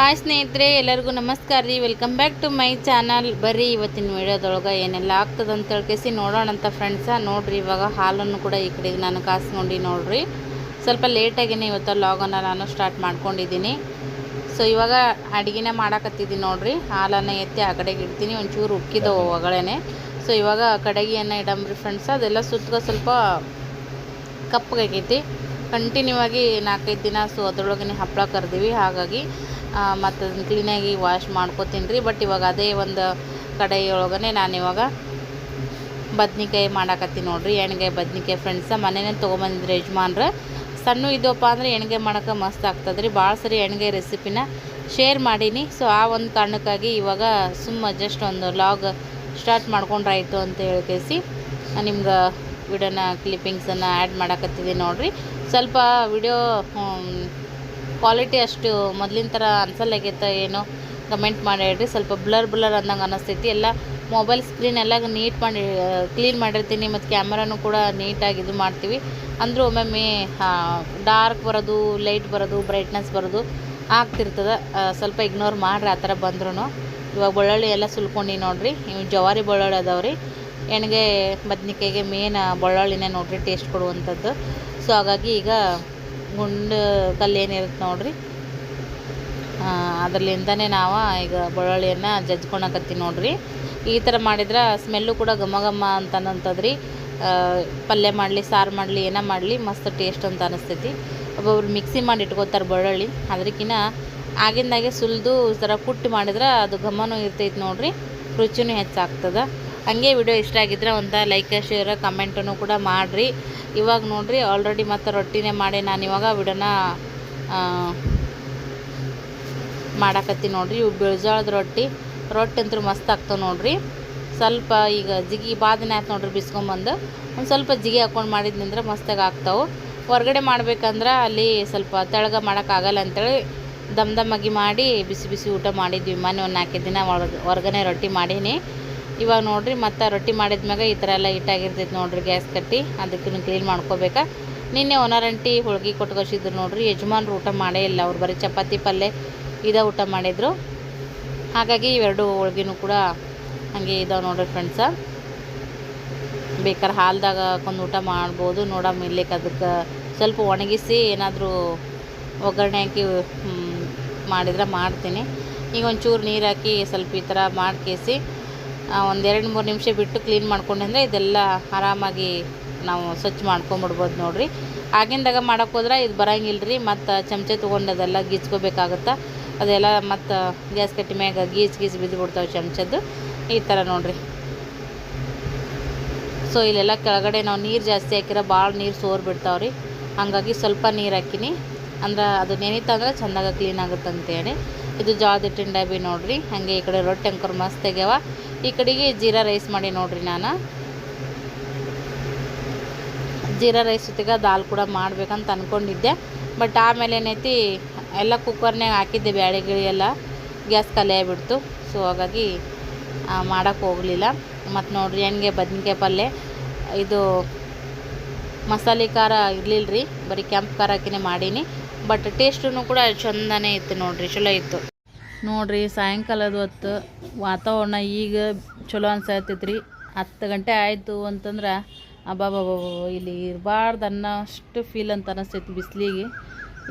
Hi ಸ್ನೇಹಿತರೆ, ಎಲ್ಲರಿಗೂ ನಮಸ್ಕಾರ ರೀ. Welcome back to my channel ಬರ್ರಿ ಇವತ್ತಿನ ವಿಡಿಯೋದೊಳಗೆ ಏನೆಲ್ಲ ಆಗ್ತದೆ ಅಂತ ಹೇಳ್ಕೇಸಿ ನೋಡೋಣ ಅಂತ ಫ್ರೆಂಡ್ಸ ನೋಡ್ರಿ, ಇವಾಗ ಹಾಲನ್ನು ಕೂಡ ಈ ಕಡೆಗೆ ನಾನು ಕಾಸ್ಕೊಂಡು ನೋಡ್ರಿ. ಸ್ವಲ್ಪ ಲೇಟಾಗಿನೇ ಇವತ್ತು ಲಾಗನ್ನು ನಾನು ಸ್ಟಾರ್ಟ್ ಮಾಡ್ಕೊಂಡಿದ್ದೀನಿ. ಸೊ ಇವಾಗ ಅಡುಗೆನ ಮಾಡಾಕತ್ತಿದ್ದೀನಿ ನೋಡ್ರಿ. ಹಾಲನ್ನು ಎತ್ತಿ ಆ ಕಡೆಗೆ ಇಡ್ತೀನಿ. ಒಂಚೂರು ಉಕ್ಕಿದವು ಒಗಳೇನೆ ಸೊ ಇವಾಗ ಕಡೆಗೆಯನ್ನು, ಇಡಂಬ್ರಿ ಫ್ರೆಂಡ್ಸ್ ಅದೆಲ್ಲ ಸುತ್ತಗ ಸ್ವಲ್ಪ ಕಪ್ಪಗಾಗೈತಿ ಕಂಟಿನ್ಯೂ ಆಗಿ ನಾಲ್ಕೈದು ದಿನ ಸೊ ಅದರೊಳಗೇ ಹಪ್ಪಳ ಕರ್ದೀವಿ. ಹಾಗಾಗಿ ಮತ್ತು ಅದನ್ನು ಕ್ಲೀನಾಗಿ ವಾಶ್ ಮಾಡ್ಕೋತೀನಿ ರೀ. ಬಟ್ ಇವಾಗ ಅದೇ ಒಂದು ಕಡೆಯೊಳಗನೆ ನಾನು ಇವಾಗ ಬದ್ನಿಕಾಯಿ ಮಾಡಾಕತ್ತೀನಿ ನೋಡಿರಿ. ಎಣ್ಗಾಯಿ ಬದ್ನಿಕಾಯಿ ಫ್ರೆಂಡ್ಸ ಮನೇನೇ ತೊಗೊಂಬಂದಿದ್ರು ಯಜಮಾನ್ರ. ಸಣ್ಣ ಇದಪ್ಪ ಅಂದರೆ ಎಣ್ಗಾಯಿ ಮಾಡೋಕೆ ಮಸ್ತ್ ಆಗ್ತದೆ ರೀ. ಭಾಳ ಸರಿ ಎಣ್ಗಾಯಿ ರೆಸಿಪಿನ ಶೇರ್ ಮಾಡೀನಿ. ಸೊ ಆ ಒಂದು ಕಾರಣಕ್ಕಾಗಿ ಇವಾಗ ಸುಮ್ಮ ಜಸ್ಟ್ ಒಂದು ಲಾಗ್ ಸ್ಟಾರ್ಟ್ ಮಾಡ್ಕೊಂಡ್ರಾಯ್ತು ಅಂತ ಹೇಳ್ಕೇಸಿ ನಿಮ್ಗೆ ವಿಡಿಯೋನ ಕ್ಲಿಪ್ಪಿಂಗ್ಸನ್ನು ಆ್ಯಡ್ ಮಾಡಾಕತ್ತಿದ್ದೀನಿ ನೋಡಿರಿ. ಸ್ವಲ್ಪ ವಿಡಿಯೋ ಕ್ವಾಲಿಟಿ ಅಷ್ಟು ಮೊದಲಿನ ಥರ ಅನ್ಸಲ್ಲಾಗೈತೆ ಏನೋ ಕಮೆಂಟ್ ಮಾಡಿ ಹೇಳ್ರಿ ಸ್ವಲ್ಪ ಬ್ಲರ್ ಬ್ಲರ್ ಅಂದಂಗೆ ಅನ್ನಿಸ್ತೈತಿ ಎಲ್ಲ ಮೊಬೈಲ್ ಸ್ಕ್ರೀನ್ ಎಲ್ಲ ನೀಟ್ ಮಾಡಿ ಕ್ಲೀನ್ ಮಾಡಿರ್ತೀನಿ. ಮತ್ತು ಕ್ಯಾಮ್ರಾನು ಕೂಡ ನೀಟಾಗಿ ಇದು ಮಾಡ್ತೀವಿ. ಅಂದರೂ ಒಮ್ಮೊಮ್ಮೆ ಡಾರ್ಕ್ ಬರೋದು ಲೈಟ್ ಬರೋದು ಬ್ರೈಟ್ನೆಸ್ ಬರೋದು ಆಗ್ತಿರ್ತದೆ. ಸ್ವಲ್ಪ ಇಗ್ನೋರ್ ಮಾಡಿರಿ ಆ ಥರ ಬಂದ್ರೂ ಇವಾಗ ಬೆಳ್ಳುಳ್ಳಿ ಎಲ್ಲ ಸುಲ್ಕೊಂಡು ನೋಡಿರಿ. ಇವು ಜವಾರಿ ಬೆಳ್ಳುಳ್ಳಿ ಅದಾವೆ ರೀ ಎಣ್ಗೆ, ಬದ್ನಿಕಾಯಿಗೆ ಮೇನ್ ಬೆಳ್ಳುಳ್ಳಿನೇ ನೋಡಿರಿ ಟೇಸ್ಟ್ ಕೊಡುವಂಥದ್ದು. ಸೊ ಹಾಗಾಗಿ ಈಗ ಗುಂಡು ಕಲ್ಲು ಏನಿರುತ್ತೆ ನೋಡ್ರಿ. ಅದರಲ್ಲಿಂದನೇ ನಾವು ಈಗ ಬೆಳ್ಳುಳ್ಳಿಯನ್ನು ಜಜ್ಕೊಳಕತ್ತೀವಿ ನೋಡ್ರಿ. ಈ ಥರ ಮಾಡಿದ್ರೆ ಸ್ಮೆಲ್ಲು ಕೂಡ ಘಮ ಘಮ ಅಂತ ಅನ್ನಂಥದ್ರಿ ಪಲ್ಯ ಮಾಡಲಿ, ಸಾರು ಮಾಡಲಿ, ಏನೋ ಮಾಡಲಿ, ಮಸ್ತ್ ಟೇಸ್ಟ್ ಅಂತ ಅನಿಸ್ತೈತಿ. ಒಬ್ಬೊಬ್ರು ಮಿಕ್ಸಿ ಮಾಡಿ ಇಟ್ಕೋತಾರೆ ಬೆಳ್ಳುಳ್ಳಿ ಅದಕ್ಕಿಂತ ಆಗಿಂದಾಗೆ ಸುಲಿದು ಈ ಥರ ಕುಟ್ಟಿ ಮಾಡಿದ್ರೆ ಅದು ಘಮನೂ ಇರ್ತೈತಿ ನೋಡ್ರಿ. ರುಚಿನೂ ಹೆಚ್ಚಾಗ್ತದೆ. ಹಾಗೆ ವಿಡಿಯೋ ಇಷ್ಟ ಆಗಿದ್ರೆ ಒಂದು ಲೈಕ್ ಶೇರ್ ಕಮೆಂಟನ್ನು ಕೂಡ ಮಾಡಿರಿ. ಇವಾಗ ನೋಡಿರಿ ಆಲ್ರೆಡಿ ಮತ್ತು ರೊಟ್ಟಿನೇ ಮಾಡಿ ನಾನು ಇವಾಗ ವಿಡಿಯೋನ ಮಾಡಾಕತ್ತೀನಿ ನೋಡಿರಿ. ಇವು ಬಿಳ್ಜಾಳದ ರೊಟ್ಟಿ. ರೊಟ್ಟಿ ಅಂತೂ ಮಸ್ತ್ ಆಗ್ತವೆ ನೋಡಿರಿ. ಸ್ವಲ್ಪ ಈಗ ಜಿಗಿ ಬಾದನೆ ಆಯ್ತು ನೋಡಿರಿ ಬಿಸ್ಕೊಂಬಂದು. ಒಂದು ಸ್ವಲ್ಪ ಜಿಗಿ ಹಾಕ್ಕೊಂಡು ಮಾಡಿದ್ನಂದ್ರೆ ಮಸ್ತಾಗಿ ಆಗ್ತಾವೆ. ಹೊರಗಡೆ ಮಾಡ್ಬೇಕಂದ್ರೆ ಅಲ್ಲಿ ಸ್ವಲ್ಪ ತೆಳಗ ಮಾಡೋಕ್ಕಾಗಲ್ಲ ಅಂತೇಳಿ ದಮ್ ದಮ್ಮಾಗಿ ಮಾಡಿ ಬಿಸಿ ಬಿಸಿ ಊಟ ಮಾಡಿದ್ವಿ. ಮೊನ್ನೆ ಒಂದು ನಾಲ್ಕೈದು ದಿನ ಹೊರ್ಗನೆ ರೊಟ್ಟಿ ಮಾಡೀನಿ. ಇವಾಗ ನೋಡ್ರಿ ಮತ್ತೆ ರೊಟ್ಟಿ ಮಾಡಿದ್ಮ್ಯಾಗ ಈ ಥರ ಎಲ್ಲ ಇಟ್ಟಾಗಿರ್ತೈತಿ ನೋಡ್ರಿ ಗ್ಯಾಸ್ ಕಟ್ಟಿ. ಅದಕ್ಕೂ ಕ್ಲೀನ್ ಮಾಡ್ಕೋಬೇಕಾ? ನಿನ್ನೆ ಒನರಂಟಿ ಹೋಳ್ಗೆ ಕೊಟ್ಕೊಸಿದ್ರು ನೋಡ್ರಿ. ಯಜಮಾನ್ರು ಊಟ ಮಾಡೇ ಇಲ್ಲ. ಅವ್ರು ಬರೀ ಚಪಾತಿ ಪಲ್ಯ ಇದೇ ಊಟ ಮಾಡಿದರು. ಹಾಗಾಗಿ ಇವೆರಡು ಹೋಳ್ಗಿನೂ ಕೂಡ ಹಾಗೆ ಇದಾವೆ ನೋಡ್ರಿ ಫ್ರೆಂಡ್ಸ ಬೇಕಾದ್ರೆ ಹಾಲ್ದಾಗ ಹಾಕೊಂಡು ಊಟ ಮಾಡ್ಬೋದು. ನೋಡಮ್ಮ ಇಲ್ಲಿಕ್ಕೆ ಅದಕ್ಕೆ ಸ್ವಲ್ಪ ಒಣಗಿಸಿ ಏನಾದರೂ ಒಗ್ಗರಣೆ ಹಾಕಿ ಮಾಡಿದ್ರೆ ಮಾಡ್ತೀನಿ. ಈಗ ಒಂಚೂರು ನೀರು ಹಾಕಿ ಸ್ವಲ್ಪ ಈ ಥರ ಮಾಡ್ಕೇಸಿ ಒಂದೆರಡು ಮೂರು ನಿಮಿಷ ಬಿಟ್ಟು ಕ್ಲೀನ್ ಮಾಡ್ಕೊಂಡ್ರೆ ಇದೆಲ್ಲ ಆರಾಮಾಗಿ ನಾವು ಸ್ವಚ್ಛ ಮಾಡ್ಕೊಂಬಿಡ್ಬೋದು ನೋಡಿರಿ. ಆಗಿಂದಾಗ ಮಾಡೋಕ್ಕೆ ಹೋದ್ರೆ ಇದು ಬರೋಂಗಿಲ್ಲ ರೀ ಮತ್ತು ಚಮಚೆ ತೊಗೊಂಡು ಅದೆಲ್ಲ ಗೀಚ್ಕೋಬೇಕಾಗತ್ತೆ? ಅದೆಲ್ಲ ಮತ್ತು ಗ್ಯಾಸ್ ಕಟ್ಟಿ ಮ್ಯಾಗ ಗೀಚ್ ಗೀಚ್ ಬಿದ್ದುಬಿಡ್ತಾವೆ ಚಮಚದ್ದು. ಈ ಥರ ನೋಡಿರಿ. ಸೊ ಇಲ್ಲೆಲ್ಲ ಕೆಳಗಡೆ ನಾವು ನೀರು ಜಾಸ್ತಿ ಹಾಕಿರೋ ಭಾಳ ನೀರು ಸೋರ್ ಬಿಡ್ತಾವೆ ರೀ ಹಾಗಾಗಿ ಸ್ವಲ್ಪ ನೀರು ಹಾಕಿನಿ. ಅಂದ್ರೆ ಅದು ನೆನೀತಂದ್ರೆ ಚೆಂದಾಗ ಕ್ಲೀನ್ ಆಗುತ್ತೆ ಅಂತೇಳಿ ಇದು ಜೋಳದ ಹಿಟ್ಟಿನ ಡಬ್ಬಿ ನೋಡ್ರಿ, ಹಾಗೆ ಈ ಕಡೆ ರೊಟ್ಟಿ ಅಂಕರ್ ಮಸ್ತ್ ಆಗ್ಯಾವ. ಈ ಕಡೆಗೆ ಜೀರಾ ರೈಸ್ ಮಾಡಿ ನೋಡ್ರಿ ನಾನು. ಜೀರಾ ರೈಸ್ ಜೊತೆಗೆ ದಾಲ್ ಕೂಡ ಮಾಡ್ಬೇಕಂತ ಅಂದ್ಕೊಂಡಿದ್ದೆ ಬಟ್ ಆಮೇಲೆ ಏನೈತಿ, ಎಲ್ಲ ಕುಕ್ಕರ್ನಾಗ ಹಾಕಿದ್ದೆ ಬ್ಯಾಳೆ ಗಿಳಿ ಎಲ್ಲ. ಗ್ಯಾಸ್ ಖಾಲಿ ಆಗಿಬಿಡ್ತು. ಸೊ ಹಾಗಾಗಿ ಮಾಡೋಕ್ಕೆ ಹೋಗಲಿಲ್ಲ. ಮತ್ತು ನೋಡ್ರಿ ಹೆಂಗೆ ಬದ್ನಿಕಾಯಿ ಪಲ್ಯ ಇದು ಮಸಾಲೆ ಖಾರ ಇರಲಿಲ್ಲ ರೀ ಬರೀ ಕೆಂಪು ಖಾರ ಹಾಕಿನೇ ಮಾಡೀನಿ. ಬಟ್ ಟೇಸ್ಟೂ ಕೂಡ ಚಂದನೇ ಇತ್ತು ನೋಡ್ರಿ, ಚಲೋ ಇತ್ತು. ನೋಡ್ರಿ, ಸಾಯಂಕಾಲದ ಹೊತ್ತು ವಾತಾವರಣ ಈಗ ಚಲೋ ಅನ್ಸತ್ತೈತೆ ರೀ ಹತ್ತು ಗಂಟೆ ಆಯಿತು ಅಂತಂದ್ರೆ ಅಬ್ಬಾಬಾಬಾ ಇಲ್ಲಿ ಇರಬಾರ್ದು ಅನ್ನೋಷ್ಟು ಫೀಲ್ ಅಂತ ಅನಿಸ್ತೈತಿ ಬಿಸಿಲಿಗೆ.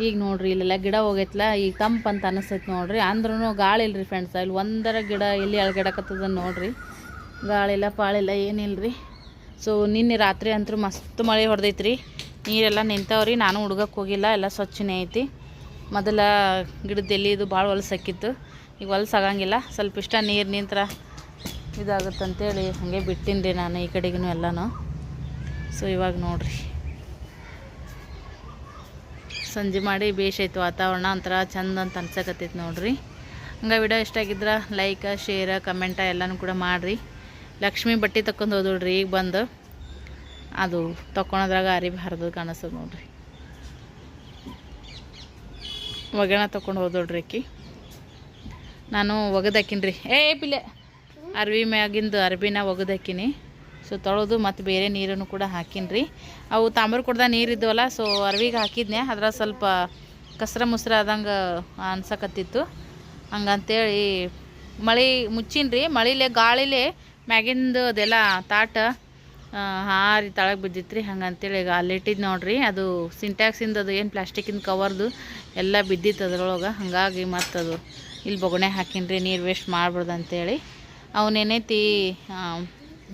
ಈಗ ನೋಡ್ರಿ, ಇಲ್ಲೆಲ್ಲ ಗಿಡ ಹೋಗೈತ್ಲ, ಈಗ ತಂಪು ಅಂತ ಅನಿಸ್ತೈತಿ ನೋಡ್ರಿ. ಅಂದ್ರೂ ಗಾಳಿ ಇಲ್ರಿ ಫ್ರೆಂಡ್ಸ್ ಇಲ್ಲಿ ಒಂದರ ಗಿಡ ಎಲ್ಲಿ ಅಳಗಡಕತ್ತದ ನೋಡ್ರಿ. ಗಾಳಿಲ್ಲ, ಪಾಳಿಲ್ಲ ಏನಿಲ್ಲ ರೀ ಸೊ ನಿನ್ನೆ ರಾತ್ರಿ ಅಂತೂ ಮಸ್ತ್ ಮಳೆ ಹೊಡೆದೈತ್ರಿ. ನೀರೆಲ್ಲ ನಿಂತವ್ರಿ, ನಾನು ಹುಡ್ಗಕ್ಕೆ ಹೋಗಿಲ್ಲ, ಎಲ್ಲ ಸ್ವಚ್ಛನೇ ಐತಿ. ಮೊದಲ ಗಿಡದ ಇದು ಭಾಳ ಹೊಲಸಾಕಿತ್ತು ಈಗ ಹೊಲಸಾಗಂಗಿಲ್ಲ ಸ್ವಲ್ಪ ಇಷ್ಟ ನೀರು ನಿಂತ್ರ ಇದಾಗುತ್ತಂತೇಳಿ ಹಾಗೆ ಬಿಟ್ಟಿನಿ ರೀ ನಾನು ಈ ಕಡೆಗೂ ಎಲ್ಲನೂ. ಸೊ ಇವಾಗ ನೋಡ್ರಿ. ಸಂಜೆ ಮಾಡಿ ಬೇಷೈತು ವಾತಾವರಣ, ಒಂಥರ ಚಂದ ಅಂತ ಅನ್ಸಕತ್ತೈತಿ ನೋಡ್ರಿ. ಹಂಗೆ ವಿಡಿಯೋ ಇಷ್ಟ ಆಗಿದ್ರೆ ಲೈಕ್, ಶೇರ್, ಕಮೆಂಟ ಎಲ್ಲನೂ ಕೂಡ ಮಾಡಿರಿ. ಲಕ್ಷ್ಮಿ ಬಟ್ಟೆ ತಕೊಂಡು ಹೋದ್ರಿ ಈಗ ಬಂದು. ಅದು ತಕೊಳೋದ್ರಾಗ ಅರಿವಿ ಹರಿದು ಕಾಣಿಸ್ತದೆ ನೋಡ್ರಿ. ಒಗ್ಗಣ ತೊಗೊಂಡು ಹೋದೋಡ್ರಿ ಅಕ್ಕಿ. ನಾನು ಒಗದಾಕಿನಿ ರೀ ಏ ಪಿಲೆ ಅರ್ವಿ ಮ್ಯಾಗಿಂದು ಅರ್ಬಿನ ಒಗದಾಕಿನಿ. ಸೊ ತೊಳೆದು ಮತ್ತು ಬೇರೆ ನೀರನ್ನು ಕೂಡ ಹಾಕಿನ್ರಿ. ಅವು ತಾಮ್ರ ಕುಡ್ದ ನೀರು ಇದ್ದವಲ್ಲ ಸೊ ಅರ್ವಿಗೆ ಹಾಕಿದ್ನೆ ಅದ್ರ ಸ್ವಲ್ಪ ಕಸ್ರ ಮುಸ್ರ ಆದಂಗೆ ಅನ್ಸಕತ್ತಿತ್ತು. ಹಂಗಂತೇಳಿ ಮಳೆ ಮುಚ್ಚಿನ್ರಿ. ಮಳಿಲೆ, ಗಾಳಿಲೆ ಮ್ಯಾಗಿಂದು ಅದೆಲ್ಲ ತಾಟ ಹಾರಿ ತಳಗೆ ಬಿದ್ದಿತ್ರಿ, ಹಂಗಂತೇಳಿ ಈಗ ಅಲ್ಲಿಟ್ಟಿದ್ದು ನೋಡ್ರಿ. ಅದು ಸಿಂಟ್ಯಾಕ್ಸಿಂದ ಅದು ಏನು ಇಂದ ಕವರ್ದು ಎಲ್ಲ ಬಿದ್ದಿತ್ತು ಅದ್ರೊಳಗೆ. ಹಾಗಾಗಿ ಮತ್ತದು ಇಲ್ಲಿ ಬೊಗಣೆ ಹಾಕಿನ್ರಿ, ನೀರು ವೇಸ್ಟ್ ಮಾಡ್ಬಾರ್ದು ಅಂತೇಳಿ. ಅವನೇನೈತಿ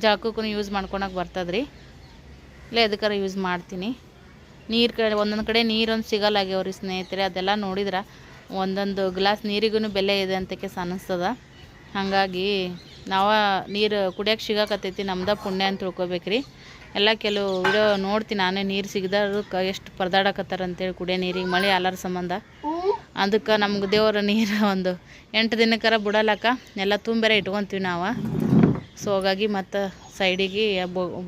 ಜಳಕಕ್ಕೂ ಯೂಸ್ ಮಾಡ್ಕೊಳಕ್ಕೆ ಬರ್ತದ್ರಿ. ಇಲ್ಲ ಎದಕ್ಕಾರ ಯೂಸ್ ಮಾಡ್ತೀನಿ. ನೀರು ಕಡೆ, ಒಂದೊಂದು ಕಡೆ ನೀರೊಂದು ಸಿಗಲ್ಲಾಗ್ಯಾವ್ರಿ ಸ್ನೇಹಿತರೆ, ಅದೆಲ್ಲ ನೋಡಿದ್ರೆ ಒಂದೊಂದು ಗ್ಲಾಸ್ ನೀರಿಗೂ ಬೆಲೆ ಇದೆ ಅಂತಕ್ಕೆ ಕೆಸ್ ಅನ್ನಿಸ್ತದ ಹಾಗಾಗಿ ನಾವ ನೀರು ಕುಡಿಯೋಕೆ ಸಿಗಾಕತ್ತೈತಿ, ನಮ್ದು ಪುಣ್ಯ ಅಂತ ತಿಳ್ಕೊಬೇಕ್ರಿ. ಎಲ್ಲ ಕೆಲವು ವಿಡಿಯೋ ನೋಡ್ತೀನಿ, ನಾನೇ ನೀರು ಸಿಗದಕ್ಕೆ ಎಷ್ಟು ಪರದಾಡಕತ್ತಾರ ಅಂತೇಳಿ ಕುಡಿಯೋ ನೀರಿಗೆ ಮಳೆ ಆಲಾರ ಸಂಬಂಧ. ಅದಕ್ಕೆ ನಮ್ಗೆ ದೇವರ ನೀರು ಒಂದು ಎಂಟು ದಿನಕ್ಕಾರ ಬಿಡಲಕ್ಕ, ಎಲ್ಲ ತುಂಬೆರೆ ಇಟ್ಕೊತೀವಿ ನಾವು. ಸೊ ಹಾಗಾಗಿ ಮತ್ತು ಸೈಡಿಗೆ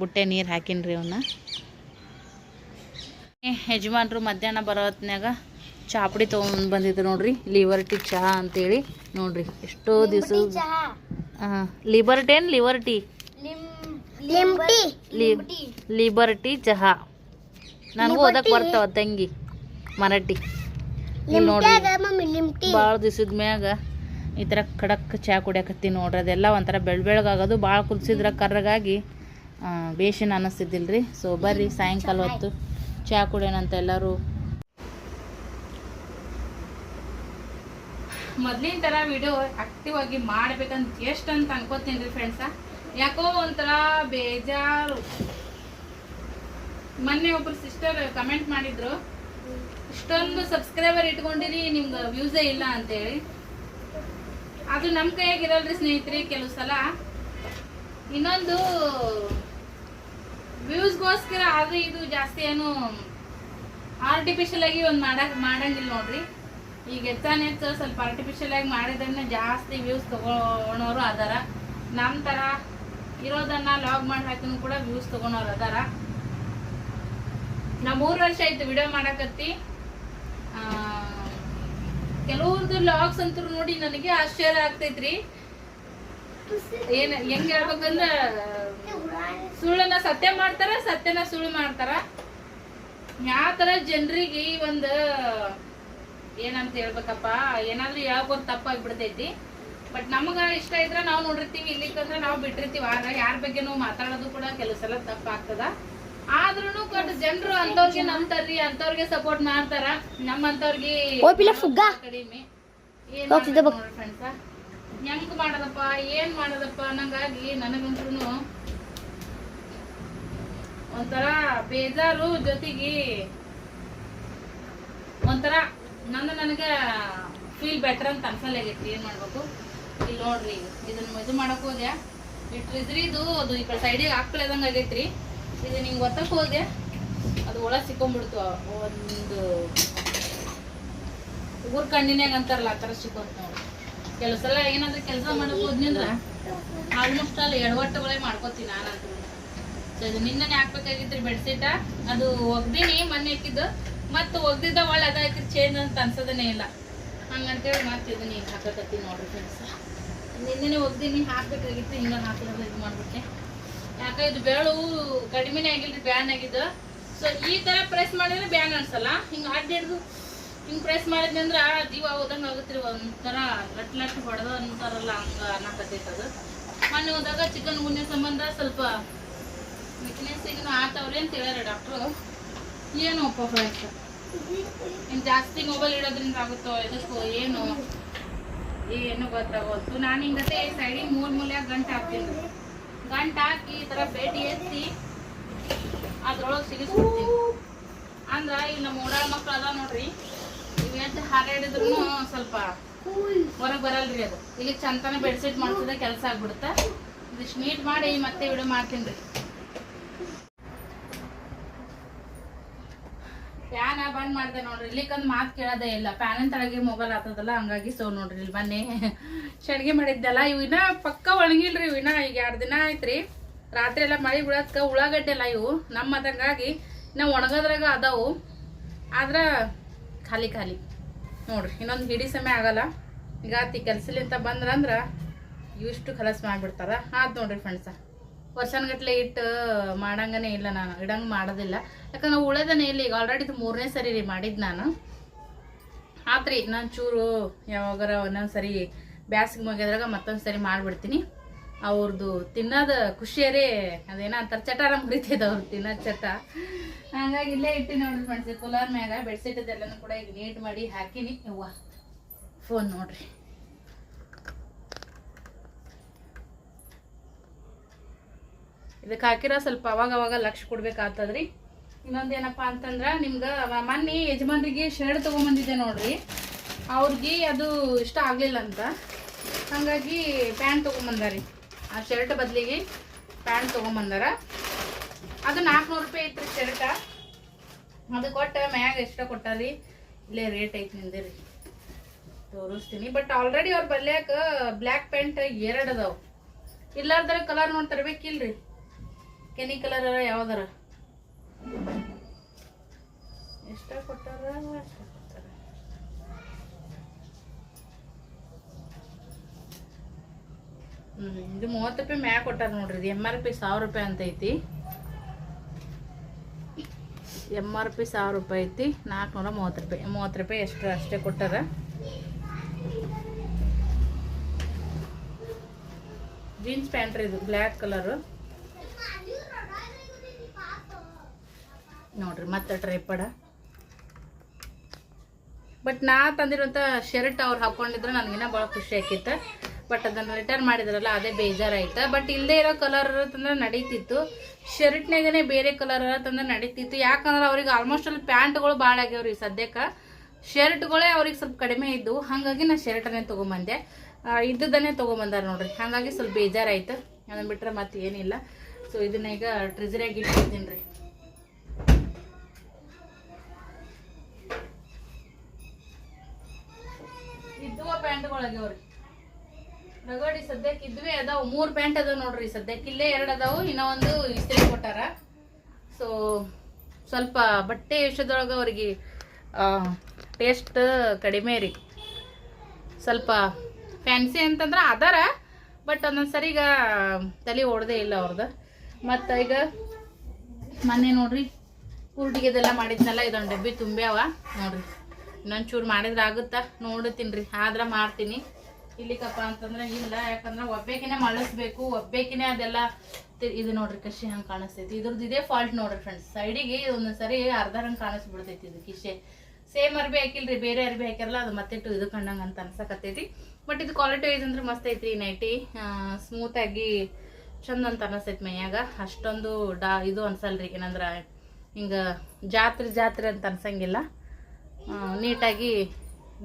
ಬುಟ್ಟೆ ನೀರು ಹಾಕಿನ್ರಿ ಅವನ್ನ ಯಜಮಾನ್ರು ಮಧ್ಯಾಹ್ನ ಬರೋ ಹೊತ್ನ್ಯಾಗ ಚಾಪುಡಿ ತೊಗೊಂಡು ಬಂದಿದ್ರು ನೋಡ್ರಿ ಲಿವರ್ಟಿ ಚಹಾ ಅಂತೇಳಿ. ನೋಡ್ರಿ ಎಷ್ಟೋ ದಿವಸ ಲಿಬರ್ಟಿ ಏನು ಲಿವರ್ಟಿ ಲಿಬರ್ಟಿ ಚಹಾ ನನಗೂ ಓದಕ್ಕೆ ಬರ್ತಾವ ತಂಗಿ ಮರಾಠಿ ನೋಡ್ರಿ ಭಾಳ ದಿವಸದ ಮ್ಯಾಗ ಈ ಥರ ಖಡಕ್ ಚಹಾ ಕುಡಿಯಕತ್ತಿ ನೋಡ್ರಿ ಅದೆಲ್ಲ ಒಂಥರ ಬೆಳ್ ಬೆಳಗಾಗೋದು ಭಾಳ ಕುದಿಸಿದ್ರೆ ಕರ್ರಗಾಗಿ ಆ, ಬೇಷನ್ ಅನ್ನಿಸ್ತಿದ್ದಿಲ್ಲ ರೀ ಸೊ ಬರ್ರಿ ಸಾಯಂಕಾಲ ಹೊತ್ತು ಚಹಾ ಕುಡಿಯೋಣಂತ ಎಲ್ಲರೂ ಮೊದ್ಲಿನ ಥರ ವಿಡಿಯೋ ಆಕ್ಟಿವ್ ಆಗಿ ಮಾಡ್ಬೇಕಂತ ಎಷ್ಟು ಅಂತ ಅನ್ಕೋತೀನಿ ರೀ ಫ್ರೆಂಡ್ಸ ಯಾಕೋ ಒಂಥರ ಬೇಜಾರು. ಮೊನ್ನೆ ಒಬ್ರು ಸಿಸ್ಟರ್ ಕಮೆಂಟ್ ಮಾಡಿದ್ರು, ಇಷ್ಟೊಂದು ಸಬ್ಸ್ಕ್ರೈಬರ್ ಇಟ್ಕೊಂಡಿರಿ, ನಿಮ್ಗೆ ವ್ಯೂಸೇ ಇಲ್ಲ ಅಂತೇಳಿ. ಅದು ನಮ್ಮ ಕೈಯಾಗಿರಲ್ರಿ ಸ್ನೇಹಿತರೆ ಕೆಲವು ಸಲ. ಇನ್ನೊಂದು ವ್ಯೂಸ್ಗೋಸ್ಕರ ಅದು ಇದು ಜಾಸ್ತಿ ಏನು ಆರ್ಟಿಫಿಷಿಯಲ್ ಆಗಿ ಒಂದು ಮಾಡಕ್ ಮಾಡಂಗಿಲ್ಲ ನೋಡ್ರಿ. ಈಗ ಹೆಚ್ಚಾನೆ ಹೆಚ್ಚು ಸ್ವಲ್ಪ ಆರ್ಟಿಫಿಷಿಯಲ್ ಆಗಿ ಮಾಡಿದ್ರೆ ಜಾಸ್ತಿ ವ್ಯೂಸ್ ತಗೊಳೋರು ಅದಾರ. ನಮ್ಮ ಥರ ಇರೋದನ್ನ ಲಾಗ್ ಮಾಡಿ ಹಾಕಿನೂ ಕೂಡ ವ್ಯೂಸ್ ತಗೊಳೋರು ಅದಾರ. ನಾ ಮೂರು ವರ್ಷ ಆಯ್ತು ವಿಡಿಯೋ ಮಾಡಕತ್ತಿ. ಕೆಲವ್ರದ್ದು ಲಾಗ್ಸ್ ಅಂತೂ ನೋಡಿ ನನಗೆ ಆಶ್ಚರ್ಯ ಆಗ್ತೈತ್ರಿ. ಏನ್, ಹೆಂಗ್ ಹೇಳ್ಬೇಕಂದ್ರ, ಸುಳ್ಳನ್ನ ಸತ್ಯ ಮಾಡ್ತಾರ, ಸತ್ಯನ ಸುಳ್ಳು ಮಾಡ್ತಾರ. ಯಾವ ತರ ಜನರಿಗೆ ಒಂದು ಏನಂತ ಹೇಳ್ಬೇಕಪ್ಪ ಏನಾದ್ರೂ ಯಾವಾಗ ತಪ್ಪಾಗ್ಬಿಡ್ತೈತಿ. ಬಟ್ ನಮಗ ಇಷ್ಟ ಇದ್ರೆ ನಾವು ನೋಡಿರ್ತೀವಿ ಇಲ್ಲಿಕಂದ್ರ ನಾವು ಬಿಟ್ಟಿರ್ತೀವಿ. ಆದ್ರೆ ಯಾರ ಬಗ್ಗೆ ಮಾತಾಡೋದು ಕೂಡ ಕೆಲವು ಸಲ ತಪ್ಪಾಗ್ತದ. ಆದ್ರೂ ಬಟ್ ಜನರು ಅಂತವ್ರಿಗೆ ನಂಬ್ತಾರ್ರಿ ಅಂತವ್ರಿಗೆ ಸಪೋರ್ಟ್ ಮಾಡ್ತಾರ. ನಮ್ಮಂತವ್ರಿಗೆ ಕಡಿಮೆ. ಏನ್ ಫ್ರೆಂಡ್ಸ ಹೆಂಗ್ ಮಾಡೋದಪ್ಪ ಏನ್ ಮಾಡೋದಪ್ಪ ಅನ್ನಂಗಾಗಿ ನನಗಂತ್ರು ಒಂಥರ ಬೇಜಾರು ಜೊತೆಗೆ ಒಂಥರ ನನ್ನ ನನಗೆ ಫೀಲ್ ಬೆಟರ್ ಅಂತ ಅನ್ಸಲ್ಲಾಗೈತಿ ಏನ್ ಮಾಡ್ಬೇಕು? ಇಲ್ಲಿ ನೋಡ್ರಿ, ಇದನ್ನ ಇದು ಮಾಡಕ್ ಹೋದೆ. ಈ ಇದು ಅದು ಈ ಕಡೆ ಸೈಡಿಗೆ ಹಾಕ್ಕೊಳ್ಳೋದಂಗ ಆಗೈತ್ರಿ. ಇದು ನಿಂಗೆ ಒತ್ತಕ್ ಹೋದೆ. ಅದು ಒಳ ಸಿಕ್ಕೊಂಡ್ಬಿಡ್ತು ಒಂದು ಊರ್ ಕಣ್ಣಿನಾಗ ಅಂತಾರಲ್ಲ ಆತರ ಥರ ಸಿಕ್ಕೊಂತ ನೋಡಿ ಕೆಲವು ಸಲ ಏನಾದ್ರೂ ಕೆಲಸ ಮಾಡಕ್ ಹೋದ್ನಿಂದ್ರ ಆಲ್ಮೋಸ್ಟ್ ಅಲ್ಲಿ ಎಡವಟ್ಟುಗಳೇ ಮಾಡ್ಕೋತೀನಿ ನಾನಂತೂ. ಸೊ ಇದು ನಿನ್ನೆ ಹಾಕ್ಬೇಕಾಗಿತ್ರಿ ಬೆಡ್ಶೀಟ ಅದು ಒಗ್ದಿನಿ, ಮೊನ್ನೆ ಹಾಕಿದ್ದು ಮತ್ತು ಒಗ್ದಿದ್ದ ಒಳ್ಳೆ ಅದ ಹಾಕಿದ್ ಚೇಂಜ್ ಅಂತ ಅನ್ಸೋದನೇ ಇಲ್ಲ. ಹಂಗಂತೇಳಿ ಮತ್ತೆ ಇದನ್ನ ಈಗ ಹಾಕಕತ್ತೀನಿ ನೋಡ್ರಿ ಫ್ರೆಂಡ್ಸ್ ನಿನ್ನೆ ಒಗ್ದೀನಿ, ಹಾಕ್ಬೇಕಾಗಿತ್ತು, ಹಿಂಗೆ ಹಾಕಿರೋದು ಇದು ಮಾಡ್ಬಿಟ್ಟೆ. ಯಾಕೆ, ಇದು ಬೇಳು ಕಡಿಮೆನೇ ಆಗಿಲ್ರಿ ಬ್ಯಾನ್ ಆಗಿದ್ದು. ಸೊ ಈ ತರ ಪ್ರೆಸ್ ಮಾಡಿದ್ರೆ ಬ್ಯಾನ್ ಅನ್ಸಲ್ಲ. ಹಿಂಗೆ ಅಡ್ಡಿಡ್ದು ಹಿಂಗ್ ಪ್ರೆಸ್ ಮಾಡಿದ್ನಿ ಅಂದ್ರೆ ಜೀವ ಹೋದಂಗ ಆಗುತ್ತೀರಿ ಒಂಥರ ಲಟ್ ಲಟ್ ಹೊಡೆದ ಅಂತಾರಲ್ಲ, ಹಂಗೆ ಅನ್ನಕತ್ತೈತೆ ಅದು. ಮೊನ್ನೆ ಹೋದಾಗ ಚಿಕನ್ ಗುಣ್ಯ ಸಂಬಂಧ ಸ್ವಲ್ಪ ವೀಕ್ನೆಸ್ ಈಗ ಆತವ್ರಿ ಅಂತ ಹೇಳ್ಯಾರ ಡಾಕ್ಟ್ರು ಏನೋಪ್ಪ ಫ್ರೆಂಡ್ಸ್ ಇನ್ ಜಾಸ್ತಿ ಮೊಬೈಲ್ ಇಡೋದ್ರಿಂದ ಆಗುತ್ತೋ ಎದಕ್ಕೋ ಏನು? ಏನು ಗೊತ್ತಾಗೋದು. ನಾನು ಹಿಂಗತೆ ಸೈಡಿಗೆ ಮೂರ್ ಮೂಲ್ಯಾಗ ಗಂಟೆ ಹಾಕ್ತೀನಿ. ಗಂಟೆ ಹಾಕಿ ಈ ತರ ಬೇಟಿ ಎತ್ತಿ ಅದ್ರೊಳಗೆ ಸಿಗಿಸ್ಬಿಡ್ತೀನಿ. ಅಂದ್ರ ಈಗ ನಮ್ಮ ಓಡಾಡ ಮಕ್ಳು ಅದಾವ ನೋಡ್ರಿ. ಇವ್ ಎದ್ದು ಹಾರಾಡಿದ್ರು ಸ್ವಲ್ಪ ಹೊರಗೆ ಬರಲ್ರಿ ಅದು. ಇಲ್ಲಿ ಚಂತನ ಬೆಡ್ಶೀಟ್ ಮಾಡ್ಸಿದ್ರೆ ಕೆಲಸ ಆಗ್ಬಿಡುತ್ತೆ. ಇದಿಷ್ಟು ನೀಟ್ ಮಾಡಿ ಮತ್ತೆ ವಿಡಿಯೋ ಮಾಡ್ತೀನಿ ರೀ. ಫ್ಯಾನ್ ಬಂದ್ ಮಾಡಿದೆ ನೋಡ್ರಿ. ಇಲ್ಲಿಕಂದ್ ಮಾತು ಕೇಳೋದೇ ಇಲ್ಲ. ಫ್ಯಾನಿನ ತಳಗೆ ಮೊಬೈಲ್ ಆತದಲ್ಲ ಹಂಗಾಗಿ ಸೊ ನೋಡ್ರಿ ಇಲ್ಲಿ ಮೊನ್ನೆ ಶಡ್ಗೆ ಮಾಡಿದ್ದೆಲ್ಲ, ಇವು ಇನ್ನ ಪಕ್ಕ ಒಣಗಿಲ್ರಿ ಇವು ಇನ್ನ ಈಗ ಎರಡು ದಿನ ಆಯ್ತ್ರಿ. ರಾತ್ರಿ ಎಲ್ಲ ಮಳೆ ಬೀಳತ್ಕ ಉಳ್ಳಾಗಡ್ಡೆ ಎಲ್ಲ ಇವು. ನಮ್ಮ ಅದಂಗಾಗಿ ಇನ್ನ ಒಣಗೋದ್ರಾಗ ಅದಾವು. ಆದ್ರ ಖಾಲಿ ಖಾಲಿ. ನೋಡ್ರಿ, ಇನ್ನೊಂದು ಹಿಡಿ ಸಮಯ ಆಗಲ್ಲ. ಈಗ ಆತಿ ಕೆಲ್ಸಲಿಂತ ಬಂದ್ರಂದ್ರ ಇವಿಷ್ಟು ಖಲಸ್ ಮಾಡಿಬಿಡ್ತಾರ ಆಯ್ತು ನೋಡ್ರಿ ಫ್ರೆಂಡ್ಸ ವರ್ಷನ್ಗಟ್ಲೆ ಇಟ್ಟು ಮಾಡಂಗನೇ ಇಲ್ಲ ನಾನು, ಇಡಂಗೆ ಮಾಡೋದಿಲ್ಲ. ಯಾಕಂದ್ರೆ ಉಳದನೇ ಇಲ್ಲ ಈಗ ಆಲ್ರೆಡಿ ಇದು ಮೂರನೇ ಸರಿ ರೀ ಮಾಡಿದ್ದು ನಾನು. ಆತ್ರಿ ನಾನು ಚೂರು ಯಾವಾಗಾರ ಒಂದೊಂದು ಸರಿ ಬ್ಯಾಸಿಗೆ ಮುಗಿದ್ರಾಗ ಮತ್ತೊಂದು ಸರಿ ಮಾಡಿಬಿಡ್ತೀನಿ. ಅವ್ರದ್ದು ತಿನ್ನೋದು ಖುಷಿಯರೇ ಅದೇನೋ ಅಂತಾರೆ ಆರಾಮ್ ಮುರಿತೈತೆ ಅವ್ರು ತಿನ್ನೋದು ಚಟ. ಹಂಗಾಗಿ ಇಲ್ಲೇ ಇಟ್ಟು ನೋಡ್ರಿ ಫ್ರೆಂಡ್ಸ್ ಕುಲಾರ್ ಮ್ಯಾಗ, ಬೆಡ್ಶೀಟ್ ಇದೆಲ್ಲನೂ ಕೂಡ ಈಗ ನೀಟ್ ಮಾಡಿ ಹಾಕಿನಿ. ಅವ್ವ ಫೋನ್ ನೋಡ್ರಿ. ಇದಕ್ಕೆ ಹಾಕಿರೋ ಸ್ವಲ್ಪ ಅವಾಗ ಅವಾಗ ಲಕ್ಷ ಕೊಡ್ಬೇಕಾಗ್ತದ್ರಿ. ಇನ್ನೊಂದೇನಪ್ಪ ಅಂತಂದ್ರೆ ನಿಮ್ಗೆ ಮೊನ್ನೆ ಯಜಮಾನ್ರಿಗೆ ಶರ್ಟ್ ತೊಗೊಂಬಂದಿದ್ದೆ ನೋಡ್ರಿ. ಅವ್ರಿಗೆ ಅದು ಇಷ್ಟ ಆಗಲಿಲ್ಲ ಅಂತ. ಹಾಗಾಗಿ ಪ್ಯಾಂಟ್ ತೊಗೊಂಬಂದಾರಿ. ಆ ಶರ್ಟ್ ಬದಲಿಗೆ ಪ್ಯಾಂಟ್ ತೊಗೊಂಬಂದಾರ. ಅದು ನಾಲ್ಕುನೂರು ರೂಪಾಯಿ ಐತ್ರಿ ಶರ್ಟ. ಅದು ಕೊಟ್ಟ ಮ್ಯಾಗ ಎಷ್ಟ ಕೊಟ್ಟಾರಿ. ಇಲ್ಲೇ ರೇಟ್ ಐತಿ ನಿಂದಿರಿ. ತೋರಿಸ್ತೀನಿ. ಬಟ್ ಆಲ್ರೆಡಿ ಅವ್ರು ಬರ್ಲಿಯಾಕ ಬ್ಲ್ಯಾಕ್ ಪ್ಯಾಂಟ್ ಎರಡು ಅದಾವೆ. ಇಲ್ಲಾರ್ದಾರ ಕಲರ್ ನೋಡಿ ತರ್ಬೇಕಿಲ್ರಿ. ಕೆನಿ ಕಲರ್ ಯಾವ್ದಾರ? ಎಷ್ಟ ಕೊಟ್ಟಾರ ಎಷ್ಟ ಕೊಟ್ಟಾರ. ಹ್ಮ್ ಇದು ಮೂವತ್ತು ರೂಪಾಯಿ ಮ್ಯಾಗ ಕೊಟ್ಟಾರ ನೋಡ್ರಿ ಇದು ಎಂ ಆರ್ ಪಿ ಸಾವಿರ ರೂಪಾಯಿ ಅಂತ ಐತಿ. ಎಂ ಆರ್ ಪಿ ಸಾವಿರ ರೂಪಾಯಿ ಐತಿ ನಾಲ್ಕುನೂರ ಮೂವತ್ತು ರೂಪಾಯಿ ಮೂವತ್ತು ರೂಪಾಯಿ ಎಷ್ಟು ಅಷ್ಟೇ ಕೊಟ್ಟಾರ. ಜೀನ್ಸ್ ಪ್ಯಾಂಟ್ರಿ ಇದು ಬ್ಲ್ಯಾಕ್ ಕಲರು. ನೋಡ್ರಿ, ಮತ್ತೆ ಟ್ರೈಪಡ ಬಟ್ ನಾ ತಂದಿರುವಂಥ ಶರ್ಟ್ ಅವ್ರು ಹಾಕೊಂಡಿದ್ರೆ ನನಗಿನ್ನ ಭಾಳ ಖುಷಿ ಆಕಿತ್ತು ಬಟ್ ಅದನ್ನು ರಿಟರ್ನ್ ಮಾಡಿದ್ರಲ್ಲ, ಅದೇ ಬೇಜಾರಾಯ್ತು. ಬಟ್ ಇಲ್ಲದೆ ಇರೋ ಕಲರ್ ತಂದ್ರೆ ನಡೀತಿತ್ತು. ಶರ್ಟ್ನಾಗೇ ಬೇರೆ ಕಲರ್ ತಂದ್ರೆ ನಡೀತಿತ್ತು. ಯಾಕಂದ್ರೆ ಅವ್ರಿಗೆ ಆಲ್ಮೋಸ್ಟ್ ಅಲ್ಲಿ ಪ್ಯಾಂಟ್ಗಳು ಭಾಳ ಆಗ್ಯಾವ್ರಿ ಸದ್ಯಕ್ಕೆ. ಶರ್ಟ್ಗಳೇ ಅವ್ರಿಗೆ ಸ್ವಲ್ಪ ಕಡಿಮೆ ಇದ್ದವು ಹಾಗಾಗಿ ನಾ ಶರ್ಟನ್ನೇ ತೊಗೊಂಬಂದೆ. ಇದ್ದದನ್ನೇ ತೊಗೊಂಬಂದಾರ ನೋಡ್ರಿ. ಹಾಗಾಗಿ ಸ್ವಲ್ಪ ಬೇಜಾರಾಯ್ತು. ಅದನ್ನ ಬಿಟ್ರೆ ಮತ್ತೆ ಏನಿಲ್ಲ. ಸೊ ಇದನ್ನ ಈಗ ಟ್ರಿಜರಿಯಾಗಿ ಇಟ್ಟಿದ್ದೀನಿ ರೀ ಪ್ಯಾಂಟ್ಗಳಾಗ್ಯಾವ್ರಿ ರಗಡಿ ಸದ್ಯಕ್ಕೆ ಇದ್ವಿ ಅದಾವ. ಮೂರು ಪ್ಯಾಂಟ್ ಅದಾವ ನೋಡ್ರಿ ಸದ್ಯಕ್ಕೆ ಇಲ್ಲೇ ಎರಡು ಅದಾವು, ಇನ್ನೂ ಒಂದು ಇಸ್ತ್ರಿ ಕೊಟ್ಟಾರ. ಸೊ ಸ್ವಲ್ಪ ಬಟ್ಟೆ ವಿಷಯದೊಳಗೆ ಅವ್ರಿಗೆ ಟೇಸ್ಟ್ ಕಡಿಮೆ ರೀ. ಸ್ವಲ್ಪ ಫ್ಯಾನ್ಸಿ ಅಂತಂದ್ರೆ ಅದಾರ ಬಟ್ ಒಂದೊಂದು ಸರಿ ಈಗ ತಲೆ ಓಡದೇ ಇಲ್ಲ ಅವ್ರದ್ದು ಮತ್ತು ಈಗ ಮೊನ್ನೆ ನೋಡ್ರಿ ಕೂರ್ಟಿಗೆ ಇದೆಲ್ಲ ಮಾಡಿದ್ನಲ್ಲ, ಇದೊಂದು ಡಬ್ಬಿ ತುಂಬ್ಯಾವ ನೋಡ್ರಿ. ಇನ್ನೊಂದು ಚೂರು ಮಾಡಿದ್ರೆ ಆಗುತ್ತಾ? ನೋಡುತ್ತೀನಿ ರೀ ಆದ್ರೆ ಮಾಡ್ತೀನಿ. ಇಲ್ಲಿಕಪ್ಪ ಅಂತಂದ್ರೆ ಇಲ್ಲ. ಯಾಕಂದ್ರೆ ಒಬ್ಬೇಕಿನೇ ಮಳಸ್ಬೇಕು ಒಬ್ಬೇಕಿನೇ ಅದೆಲ್ಲ ಇದು ನೋಡ್ರಿ ಕಷಿ ಹಂಗೆ ಕಾಣಿಸ್ತೈತಿ. ಇದ್ರದ್ದು ಇದೇ ಫಾಲ್ಟ್ ನೋಡ್ರಿ ಫ್ರೆಂಡ್ಸ್ ಸೈಡಿಗೆ ಒಂದೊಂದು ಸರಿ ಅರ್ಧ ಹಂಗೆ ಕಾಣಿಸ್ಬಿಡ್ತೈತಿ ಇದು ಕಿಶೆ ಸೇಮ್ ಅರ್ಬಿ ಹಾಕಿಲ್ರಿ. ಬೇರೆ ಅರ್ಬಿ ಹಾಕಿರಲ್ಲ ಅದು ಮತ್ತೆ ಇದು ಕಂಡಂಗೆ ಅಂತ ಅನ್ಸಕತ್ತೈತಿ. ಬಟ್ ಇದು ಕ್ವಾಲಿಟಿ ವೈಸ್ ಅಂದ್ರೆ ಮಸ್ತ್ ಐತ್ರಿ ನೈಟಿ ಸ್ಮೂತಾಗಿ ಚಂದ ಅಂತ ಅನಿಸ್ತೈತಿ ಮೈಯಾಗ. ಅಷ್ಟೊಂದು ಡಾ ಇದು ಅನ್ಸಲ್ರಿ ಏನಂದ್ರೆ ಹಿಂಗೆ ಜಾತ್ರೆ ಜಾತ್ರೆ ಅಂತ ಅನ್ಸಂಗಿಲ್ಲ. ನೀಟಾಗಿ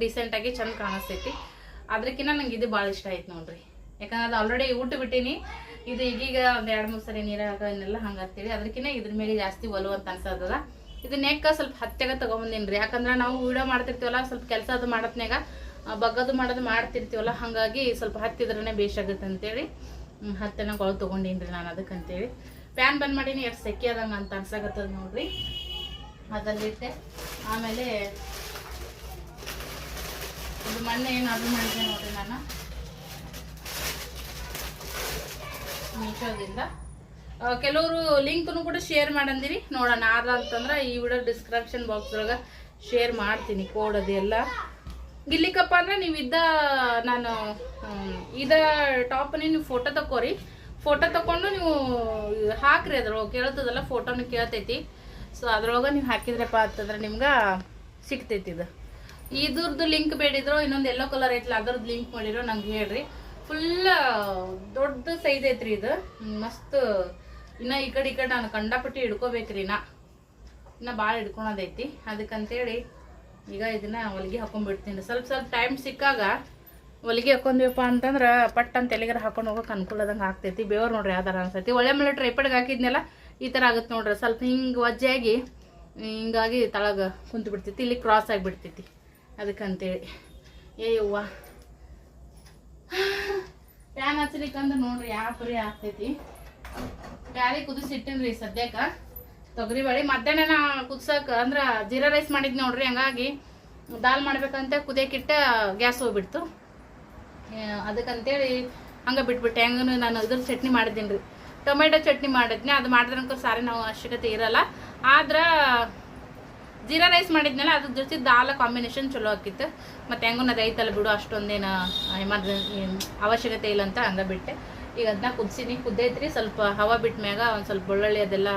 ಡಿಸೆಂಟಾಗಿ ಚಂದ ಕಾಣಿಸ್ತೈತಿ. ಅದಕ್ಕಿಂತ ನಂಗೆ ಇದು ಭಾಳ ಇಷ್ಟ ಆಯ್ತು ನೋಡ್ರಿ. ಯಾಕಂದ್ರೆ ಅದು ಆಲ್ರೆಡಿ ಊಟ ಬಿಟ್ಟೀನಿ. ಇದು ಈಗೀಗ ಒಂದು ಎರಡು ಮೂರು ಸರಿ ನೀರಾಗ ಇನ್ನೆಲ್ಲ ಹಂಗೆ ಅಂತೇಳಿ ಅದಕ್ಕಿಂತ ಇದ್ರ ಮೇಲೆ ಜಾಸ್ತಿ ಒಲು ಅಂತ ಅನ್ಸೋದದ. ಇದು ನೆಕ್ಕ ಸ್ವಲ್ಪ ಹತ್ತೆಗ ರೀ ಯಾಕಂದ್ರೆ ನಾವು ವಿಡಿಯೋ ಮಾಡ್ತಿರ್ತೀವಲ್ಲ, ಸ್ವಲ್ಪ ಕೆಲಸ ಅದು ಮಾಡತ್ನಾಗ ಬಗ್ಗದು ಮಾಡೋದು ಮಾಡ್ತಿರ್ತೀವಲ್ಲ, ಹಾಗಾಗಿ ಸ್ವಲ್ಪ ಹತ್ತಿದ್ರೇ ಬೇಷಾಗುತ್ತೆ ಅಂತೇಳಿ ಹತ್ತನ ಹತ್ತೆನ ಕೊಳು ರೀ ನಾನು ಅದಕ್ಕೆ ಅಂತೇಳಿ ಪ್ಯಾನ್ ಬಂದ್ ಮಾಡೀನಿ, ಎಷ್ಟು ಸೆಕೆ ಅದಂಗೆ ಅಂತ ಅನ್ಸಾಕತ್ತದ ನೋಡ್ರಿ. ಅದಲ್ಲಿಟ್ಟೆ ಆಮೇಲೆ ಇದು ಮೊನ್ನೆ ಏನು ಆರ್ಡರ್ ಮಾಡಿದ್ದೆ ನೋಡಿರಿ ನಾನು. ಮೀಶೋದಿಂದ. ಕೆಲವರು ಲಿಂಕ್ನು ಕೂಡ ಶೇರ್ ಮಾಡಂದಿರಿ. ನೋಡೋಣ ಆದ ಅಂತಂದ್ರೆ ಈ ವಿಡಿಯೋ ಡಿಸ್ಕ್ರಿಪ್ಷನ್ ಬಾಕ್ಸ್ ಒಳಗೆ ಶೇರ್ ಮಾಡ್ತೀನಿ ಕೋಡ್ ಅದೆಲ್ಲ ಇಲ್ಲಿಕಪ್ಪ ಅಂದ್ರೆ ನೀವು ಇದ್ದ ನಾನು ಇದ ಟಾಪ್ನೇ ನೀವು ಫೋಟೋ ತಕೋರಿ ಫೋಟೋ ತಕೊಂಡು ನೀವು ಹಾಕ್ರಿ ಅದ್ರೊಳಗೆ, ಕೇಳ್ತದಲ್ಲ ಫೋಟೋನು ಕೇಳ್ತೈತಿ. ಸೊ ಅದ್ರೊಳಗೆ ನೀವು ಹಾಕಿದ್ರಪ್ಪ ಅಂತಂದ್ರೆ ನಿಮ್ಗೆ ಸಿಗ್ತೈತಿ ಇದು. ಇದ್ರದ್ದು ಲಿಂಕ್ ಬೇಡಿದ್ರು, ಇನ್ನೊಂದು ಎಲ್ಲೋ ಕಲರ್ ಐತಲ್ಲ ಅದ್ರದ್ದು ಲಿಂಕ್ ಮಾಡಿರೋ ನಂಗೆ ಹೇಳ್ರಿ. ಫುಲ್ ದೊಡ್ಡ ಸೈಜ್ ಐತ್ರಿ ಇದು. ಮಸ್ತ್. ಇನ್ನ ಈ ಕಡೆ ಈ ಕಡೆ ನಾನು ಕಂಡಪಟ್ಟಿ ಹಿಡ್ಕೋಬೇಕ್ರಿ ನಾ ಇನ್ನ ಭಾಳ ಹಿಡ್ಕೊಳೋದೈತಿ. ಅದಕ್ಕಂತೇಳಿ ಈಗ ಇದನ್ನ ಹೊಲಿಗೆ ಹಾಕೊಂಡ್ಬಿಡ್ತೀನಿ ಸ್ವಲ್ಪ ಸ್ವಲ್ಪ ಟೈಮ್ ಸಿಕ್ಕಾಗ ಹೊಲಿಗೆ ಹಾಕೊಂಡ್ವಿಪ್ಪ ಅಂತಂದ್ರೆ ಪಟ್ ಅಂತ ಎಲ್ಲಿಗಾರ ಹಾಕೊಂಡು ಹೋಗೋಕೆ ಅನುಕೂಲ ಆದಂಗೆ ಆಗ್ತೈತಿ. ಬೇವ್ರು ನೋಡ್ರಿ ಯಾವ ಥರ ಅನ್ಸೈತಿ ಒಳ್ಳೆ ಮೇಲೆ ಟ್ರೈಪಡ್ಗೆ ಹಾಕಿದ್ನೆಲ್ಲ, ಈ ಥರ ಆಗುತ್ತೆ ನೋಡ್ರಿ. ಸ್ವಲ್ಪ ಹಿಂಗೆ ಒಜ್ಜೆಯಾಗಿ ಹಿಂಗಾಗಿ ತಳಗ ಕುಂತು ಬಿಡ್ತೈತಿ ಇಲ್ಲಿ ಕ್ರಾಸ್ ಆಗಿಬಿಡ್ತೈತಿ. ಅದಕ್ಕಂತೇಳಿ. ಏ ಯವ್ವ. ಫ್ಯಾನ್ ಹಚ್ಚಲಿಕ್ಕಂದ್ರೆ ನೋಡ್ರಿ ಯಾವ ಪರಿ ಆಗ್ತೈತಿ. ಬ್ಯಾಳಿ ಕುದಿಸಿಟ್ಟಿನ್ರಿ ಸದ್ಯಕ್ಕೆ. ತೊಗರಿ ಬಳಿ ಮಧ್ಯಾಹ್ನ ನಾ ಕುದ್ಸಕ್ಕೆ ಅಂದ್ರೆ ಜೀರಾ ರೈಸ್ ಮಾಡಿದ್ ನೋಡ್ರಿ ಹಂಗಾಗಿ ದಾಲ್ ಮಾಡ್ಬೇಕಂತ ಕುದಿಯಕ್ಕಿಟ್ಟ ಗ್ಯಾಸ್ ಹೋಗ್ಬಿಡ್ತು. ಅದಕ್ಕಂತೇಳಿ ಹಂಗೆ ಬಿಟ್ಬಿಟ್ಟೆ. ಹೆಂಗೂ ನಾನು ಇದ್ರ ಚಟ್ನಿ ಮಾಡಿದ್ದೀನಿ ರೀ ಟೊಮೆಟೊ ಚಟ್ನಿ ಮಾಡಿದ್ನಿ ಅದು ಮಾಡಿದ್ರಂಕ ಸಾರಿ ನಾವು ಅವಶ್ಯಕತೆ ಇರಲ್ಲ. ಆದ್ರೆ ಜೀರಾ ರೈಸ್ ಮಾಡಿದ್ನಲ್ಲ, ಅದ್ರ ಜೊತೆ ದಾಲ ಕಾಂಬಿನೇಷನ್ ಚಲೋ ಆಕಿತ್ತು ಮತ್ತು ಹೆಂಗೂ ಅದು ಬಿಡು, ಅಷ್ಟೊಂದೇನು ಎಮರ್ಜೆನ್ಸಿ ಅವಶ್ಯಕತೆ ಇಲ್ಲ ಅಂತ ಹಂಗೆ ಬಿಟ್ಟೆ. ಈಗ ಅದನ್ನ ಕುದಿಸಿನಿ ಕುದ್ದೈತ್ರಿ ಸ್ವಲ್ಪ ಹವಾ ಬಿಟ್ಟ ಮ್ಯಾಗ ಒಂದು ಸ್ವಲ್ಪ ಬೆಳ್ಳುಳ್ಳಿ ಅದೆಲ್ಲ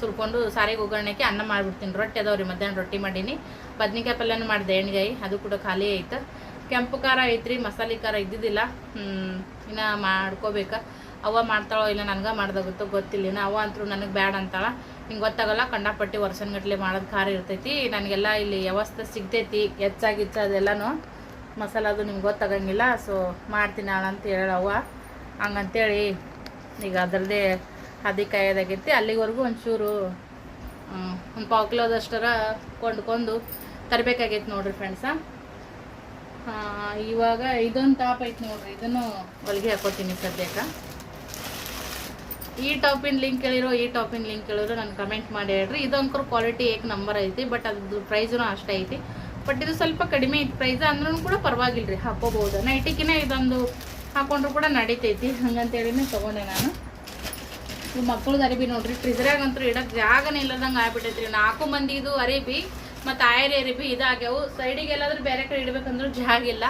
ಸುರ್ಕೊಂಡು ಸಾರಿಗೆ ಒಗ್ಗರಣೆಗೆ ಅನ್ನ ಮಾಡಿಬಿಡ್ತೀನಿ. ರೊಟ್ಟಿ ಅದಾವ್ರಿ, ಮಧ್ಯಾಹ್ನ ರೊಟ್ಟಿ ಮಾಡೀನಿ. ಬದ್ನಿಕಾಯಿ ಪಲ್ಯನೂ ಮಾಡಿದೆ, ಎಣ್ಗಾಯಿ, ಅದು ಕೂಡ ಖಾಲಿ ಐತೆ ಕೆಂಪು ಖಾರ ಐತ್ರಿ, ಮಸಾಲೆ ಖಾರ ಇದ್ದಿದ್ದಿಲ್ಲ. ಇನ್ನು ಮಾಡ್ಕೋಬೇಕಾ? ಅವ್ವ ಮಾಡ್ತಾಳೋ ಇಲ್ಲ, ನನಗೆ ಮಾಡ್ದಾಗುತ್ತೋ ಗೊತ್ತಿಲ್ಲ. ಅವ್ವ ಅಂತೂ ನನಗೆ ಬ್ಯಾಡ ಅಂತಾಳ. ಹಿಂಗೆ ಗೊತ್ತಾಗಲ್ಲ, ಕಂಡಾಪಟ್ಟಿ ವರ್ಷನ್ಗಟ್ಲೆ ಮಾಡೋದು ಖಾರ ಇರ್ತೈತಿ. ನನಗೆಲ್ಲ ಇಲ್ಲಿ ವ್ಯವಸ್ಥೆ ಸಿಗ್ತೈತಿ, ಹೆಚ್ಚಾಗಿಚ್ಚ ಅದೆಲ್ಲನೂ. ಮಸಾಲ ಅದು ನಿಮ್ಗೆ ಗೊತ್ತಾಗಂಗಿಲ್ಲ ಸೊ ಮಾಡ್ತೀನಿ ನಾಳೆ ಅಂತ ಹೇಳವ್ವ ಹಂಗಂತೇಳಿ ಈಗ ಅದರದೇ ಹದಿ ಕಾಯೋದಾಗೈತಿ. ಅಲ್ಲಿವರೆಗೂ ಒಂಚೂರು ಒಂದು ಪಾವು ಕಿಲೋದಷ್ಟರ ಕೊಂಡ್ಕೊಂಡು ತರಬೇಕಾಗೈತಿ ನೋಡ್ರಿ ಫ್ರೆಂಡ್ಸ ಇವಾಗ ಇದೊಂದು ಟಾಪ್ ಐತಿ ನೋಡ್ರಿ, ಇದನ್ನು ಹೊಲಿಗೆ ಹಾಕೋತೀನಿ ಸದ್ಯಕ್ಕೆ. ಈ ಟಾಪಿನ ಲಿಂಕ್ ಕೇಳಿರೋ ಈ ಟಾಪಿನ ಲಿಂಕ್ ಕೇಳಿರೋ ನಾನು ಕಮೆಂಟ್ ಮಾಡಿ ಹೇಳ್ರಿ. ಇದೊಂದು ಕ್ವಾಲಿಟಿ ಏಕ್ ನಂಬರ್ ಐತಿ ಬಟ್ ಅದ್ರ ಪ್ರೈಸೂ ಅಷ್ಟೇ ಐತಿ. ಬಟ್ ಇದು ಸ್ವಲ್ಪ ಕಡಿಮೆ ಐತಿ. ಪ್ರೈಸ್ ಅಂದ್ರೂ ಕೂಡ ಪರವಾಗಿಲ್ಲ ರೀ ಹಾಕೋಬಹುದು ನೈಟಿಗಿನ ಇದೊಂದು ಹಾಕೊಂಡ್ರು ಕೂಡ ನಡೀತೈತಿ. ಹಂಗಂತೇಳಿನೇ ತೊಗೊಂಡೆ ನಾನು. ಇವು ಮಕ್ಕಳು ಅರಿಬಿ ನೋಡ್ರಿ. ಫ್ರಿಜ್ರಾಗ ಅಂತೂ ಇಡಕ್ಕೆ ಜಾಗನೇ ಇಲ್ಲದಂಗೆ ಆಗ್ಬಿಟ್ಟೈತ್ರಿ. ನಾಲ್ಕು ಮಂದಿದು ಅರಿಬಿ ಮತ್ತು ಆಯರಿ ಅರಿಬಿ ಇದಾಗ್ಯಾವು. ಸೈಡಿಗೆ ಎಲ್ಲಾದ್ರೂ ಬೇರೆ ಕಡೆ ಇಡಬೇಕಂದ್ರೂ ಜಾಗ ಇಲ್ಲ.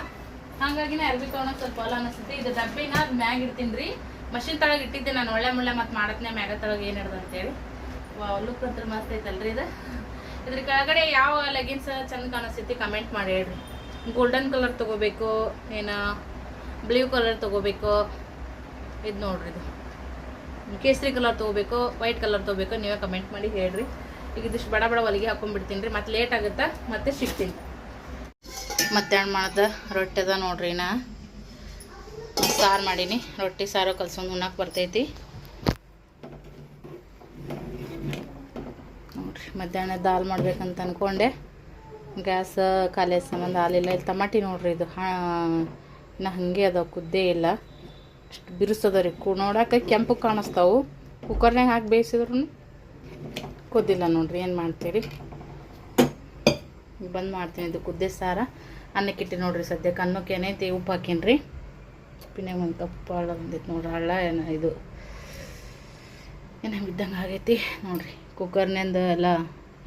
ಹಂಗಾಗಿನೇ ಅರಿಬಿ ತೊಗೊಳಕ್ ಸ್ವಲ್ಪ ಹೊಲ ಅನಿಸ್ತೈತಿ. ಇದು ಡಬ್ಬಿನ ಅದು ಮ್ಯಾಗ ಇಡ್ತೀನಿ ರೀ. ಮಷಿನ್ ತಳಗ ಇಟ್ಟಿದ್ದೆ, ನಾನು ಒಳ್ಳೆ ಮುಳ್ಳೆ ಮತ್ತು ಮಾಡತ್ನೆ, ಮ್ಯಾಗ ತಳಗ ಏನು ಹಿಡ್ದು ಅಂತೇಳಿ. ಲುಕ್ ಅಂತ ಮಸ್ತ್ ಐತಲ್ರಿ ಇದು. ಇದ್ರ ಕೆಳಗಡೆ ಯಾವ ಲೆಗಿನ್ಸ್ ಚಂದ ಕಾಣಿಸ್ತೈತಿ ಕಮೆಂಟ್ ಮಾಡಿ ಹೇಳ್ರಿ. ಗೋಲ್ಡನ್ ಕಲರ್ ತಗೋಬೇಕು, ಏನು ಬ್ಲೂ ಕಲರ್ ತಗೋಬೇಕು. ಇದು ನೋಡ್ರಿ ಇದು. ಕೇಸರಿ ಕಲರ್ ತಗೋಬೇಕು ವೈಟ್ ಕಲರ್ ತಗೋಬೇಕು, ನೀವೇ ಕಮೆಂಟ್ ಮಾಡಿ ಹೇಳ್ರಿ. ಈಗ ಇದಿಷ್ಟು ಬಡ ಬಡ ಹೊಲಿಗೆ ಹಾಕೊಂಡ್ಬಿಡ್ತೀನಿ ರೀ ಮತ್ತೆ ಲೇಟ್ ಆಗುತ್ತಾ, ಮತ್ತೆ ಸಿಗ್ತೀನಿ. ಮಧ್ಯಾಹ್ನ ಮಾಡ್ದೆ, ರೊಟ್ಟಿ ಅದ ನೋಡ್ರಿ ನಾ ಸಾರು ಮಾಡೀನಿ. ರೊಟ್ಟಿ ಸಾರು ಕಲ್ಸೊಂಡು ಉಣ್ಣಕ್ಕೆ ಬರ್ತೈತಿ. ನೋಡ್ರಿ, ಮಧ್ಯಾಹ್ನ ದಾಲ್ ಮಾಡ್ಬೇಕಂತ ಅನ್ಕೊಂಡೆ. ಗ್ಯಾಸ್, ಖಾಲಿ ಸಂಬಂಧ ಹಾಲಿಲ್ಲ ಇಲ್ಲಿ. ತಮಾಟಿ ನೋಡ್ರಿ ಇದು. ಹಾ, ಇನ್ನು ಹಾಗೆ ಕುದ್ದೇ ಇಲ್ಲ. ಅಷ್ಟು ಬಿರುಸದ ರೀ. ಕು ನೋಡಕ್ಕೆ ಕೆಂಪು ಕಾಣಿಸ್ತಾವು. ಕುಕ್ಕರ್ನಾಗ ಹಾಕಿ ಬೇಯಿಸಿದ್ರು ಕುದ್ದಿಲ್ಲ ನೋಡ್ರಿ. ಏನು ಮಾಡ್ತೀರಿ? ಬಂದು ಮಾಡ್ತೀನಿ. ಇದು ಕುದ್ದೆ ಸಾರ. ಅನ್ನಕ್ಕಿಟ್ಟು ನೋಡ್ರಿ ಸದ್ಯಕ್ಕೆ ಅನ್ನಕ್ಕೆ ಏನೈತಿ? ಉಪ್ಪು ಹಾಕೀನಿ ರೀ ಪಿನ್ಯಾಗ ಒಂದು ಕಪ್ಪು ಹಳ್ಳ ಬಂದಿತ್ತು ನೋಡ್ರಿ ಹಳ್ಳ ಏನು ಇದು, ಏನು ಬಿದ್ದಂಗೆ ಆಗೈತಿ ನೋಡಿರಿ. ಕುಕ್ಕರ್ನಿಂದ ಎಲ್ಲ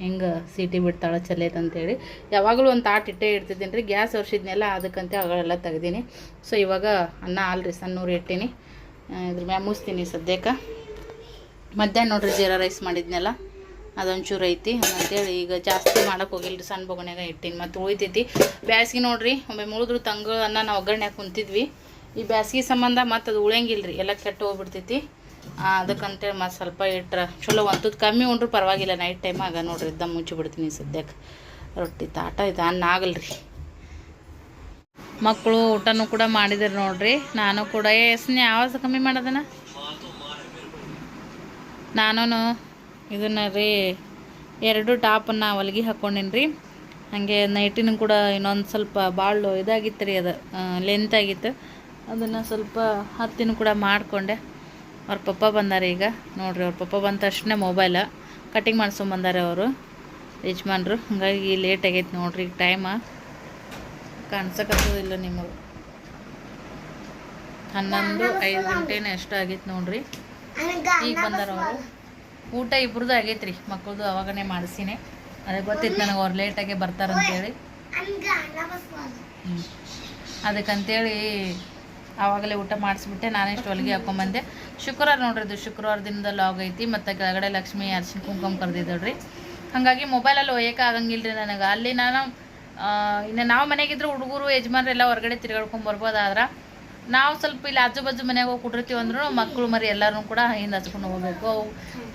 ಹೆಂಗೆ ಸೀಟಿ ಬಿಡ್ತಾಳೆ ಚಲೈತೆ ಅಂತೇಳಿ. ಯಾವಾಗಲೂ ಒಂದು ತಾಟ್ ಇಟ್ಟೇ ಇಡ್ತಿದ್ದೀನಿ ರೀ ಗ್ಯಾಸ್ ಒರ್ಸಿದ್ನೆಲ್ಲ ಅದಕ್ಕಂತೆ ಅಗಳೆಲ್ಲ ತೆಗ್ದೀನಿ. ಸೊ, ಇವಾಗ ಅನ್ನ ಅಲ್ರಿ ಸಣ್ಣೂರು ಇಟ್ಟೀನಿ. ಇದ್ರ ಮ್ಯಾಗ ಮುಸ್ತೀನಿ ಸದ್ಯಕ್ಕೆ. ಮಧ್ಯಾಹ್ನ ನೋಡ್ರಿ ಜೀರಾ ರೈಸ್ ಮಾಡಿದ್ನೆಲ್ಲ, ಅದೊಂಚೂರು ಐತಿ. ಅಂತೇಳಿ ಈಗ ಜಾಸ್ತಿ ಮಾಡಕ್ಕೆ ಹೋಗಿಲ್ರಿ, ಸಣ್ಣ ಬೊಗಣ್ಯಾಗ ಇಟ್ಟೀನಿ. ಮತ್ತು ಉಳಿತೈತಿ ಬ್ಯಾಸ್ಗೆ ನೋಡ್ರಿ, ಒಮ್ಮೆ ಮುಳಿದ್ರು ತಂಗ ಅನ್ನ ನಾವು ಒಗ್ಗರಣೆ ಕುಂತಿದ್ವಿ. ಈ ಬ್ಯಾಸ್ಗೆ ಸಂಬಂಧ ಮತ್ತು ಅದು ಉಳಿಯಂಗಿಲ್ಲ ರೀ ಎಲ್ಲ ಕೆಟ್ಟು ಹೋಗ್ಬಿಡ್ತೈತಿ. ಅದಕ್ಕಂತೇಳಿ ಮತ್ತು ಸ್ವಲ್ಪ ಇಟ್ರೆ ಚಲೋ ಒಂತದ್ದು ಕಮ್ಮಿ ಉಂಡ್ರು ಪರವಾಗಿಲ್ಲ ನೈಟ್ ಟೈಮ್ ಆಗ ನೋಡ್ರಿ ಇದ್ದ ಮುಚ್ಚಿ ಬಿಡ್ತೀನಿ ಸದ್ಯಕ್ಕೆ ರೊಟ್ಟಿ ತಾಟ ಇದು ಅನ್ನ ಆಗಲ್ರಿ. ಮಕ್ಕಳು ಊಟನೂ ಕೂಡ ಮಾಡಿದ್ರು ನೋಡ್ರಿ. ನಾನು ಕೂಡ ಎಸ್ನೇ ಆವಾಜ ಕಮ್ಮಿ ಮಾಡೋದನ? ನಾನು ಇದನ್ನ ರೀ, ಎರಡು ಟಾಪನ್ನು ಹೊಲಿಗೆ ಹಾಕ್ಕೊಂಡಿನಿ ರೀ ಹಾಗೆ ನೈಟಿನೂ ಕೂಡ ಇನ್ನೊಂದು ಸ್ವಲ್ಪ ಭಾಳ ಇದಾಗಿತ್ತು ರೀ ಅದು ಲೆಂತ್ ಆಗಿತ್ತು. ಅದನ್ನು ಸ್ವಲ್ಪ ಹತ್ತಿನೂ ಕೂಡ ಮಾಡಿಕೊಂಡೆ. ಅವ್ರ ಪಪ್ಪ ಬಂದಾರೆ ಈಗ. ನೋಡಿರಿ, ಅವ್ರ ಪಪ್ಪ ಬಂದ ತಕ್ಷಣ ಮೊಬೈಲ ಕಟಿಂಗ್ ಮಾಡ್ಸ್ಕೊಂಬಂದಾರೆ ಅವರು, ಯಜಮಾನ್ರು. ಹಂಗಾಗಿ ಲೇಟ್ ಆಗೈತೆ ನೋಡ್ರಿ ಈಗ ಟೈಮ ಕಾಣಿಸಕತ್ತದಿಲ್ಲ ನಿಮಗೆ. ಹನ್ನೊಂದು ಐದು ಗಂಟೆನೇ ಎಷ್ಟು ಆಗೈತೆ ನೋಡ್ರಿ. ಈಗ ಬಂದಾರ ಅವರು. ಊಟ ಇಬ್ರದ್ದು ಆಗೈತ್ರಿ ಮಕ್ಕಳದು ಅವಾಗನೇ ಮಾಡಿಸಿನಿ. ಅದೇ ಗೊತ್ತಿತ್ತು ನನಗೆ ಅವ್ರು ಲೇಟಾಗೆ ಬರ್ತಾರಂತೇಳಿ. ಹ್ಞೂ ಅದಕ್ಕಂತೇಳಿ ಆವಾಗಲೇ ಊಟ ಮಾಡಿಸ್ಬಿಟ್ಟೆ, ನಾನೇ ಇಷ್ಟು ಹೊಲಿಗೆ ಹಾಕೊಂಬಂದೆ ಶುಕ್ರವಾರ ನೋಡ್ರಿ ಇದು ಶುಕ್ರವಾರ ದಿನದ ಲಾಗ್ ಐತಿ, ಮತ್ತು ಕೆಳಗಡೆ ಲಕ್ಷ್ಮಿ ಅರ್ಶಿನ ಕುಂಕುಮ ರೀ ಹಾಗಾಗಿ ಮೊಬೈಲಲ್ಲಿ ಒಯ್ಯಕ್ಕೆ ಆಗಂಗಿಲ್ಲ ರೀ ನನಗೆ. ಅಲ್ಲಿ ನಾನು ಇನ್ನು ನಾವು ಮನೆಗಿದ್ರೆ ಹುಡುಗರು ಯಜಮಾನ್ರೆಲ್ಲ ಹೊರಗಡೆ ತಿರ್ಗಾಡ್ಕೊಂಡು ಬರ್ಬೋದಾದ್ರೆ, ನಾವು ಸ್ವಲ್ಪ ಇಲ್ಲಿ ಆಜು ಬಾಜು ಮನೆಗೆ ಹೋಗಿ ಕೊಟ್ಟಿರ್ತೀವಿ ಅಂದ್ರೂ ಮಕ್ಕಳು ಮರಿ ಎಲ್ಲರೂ ಕೂಡ ಹಿಂದೆ ಹಚ್ಕೊಂಡು ಹೋಗ್ಬೇಕು. ಅವು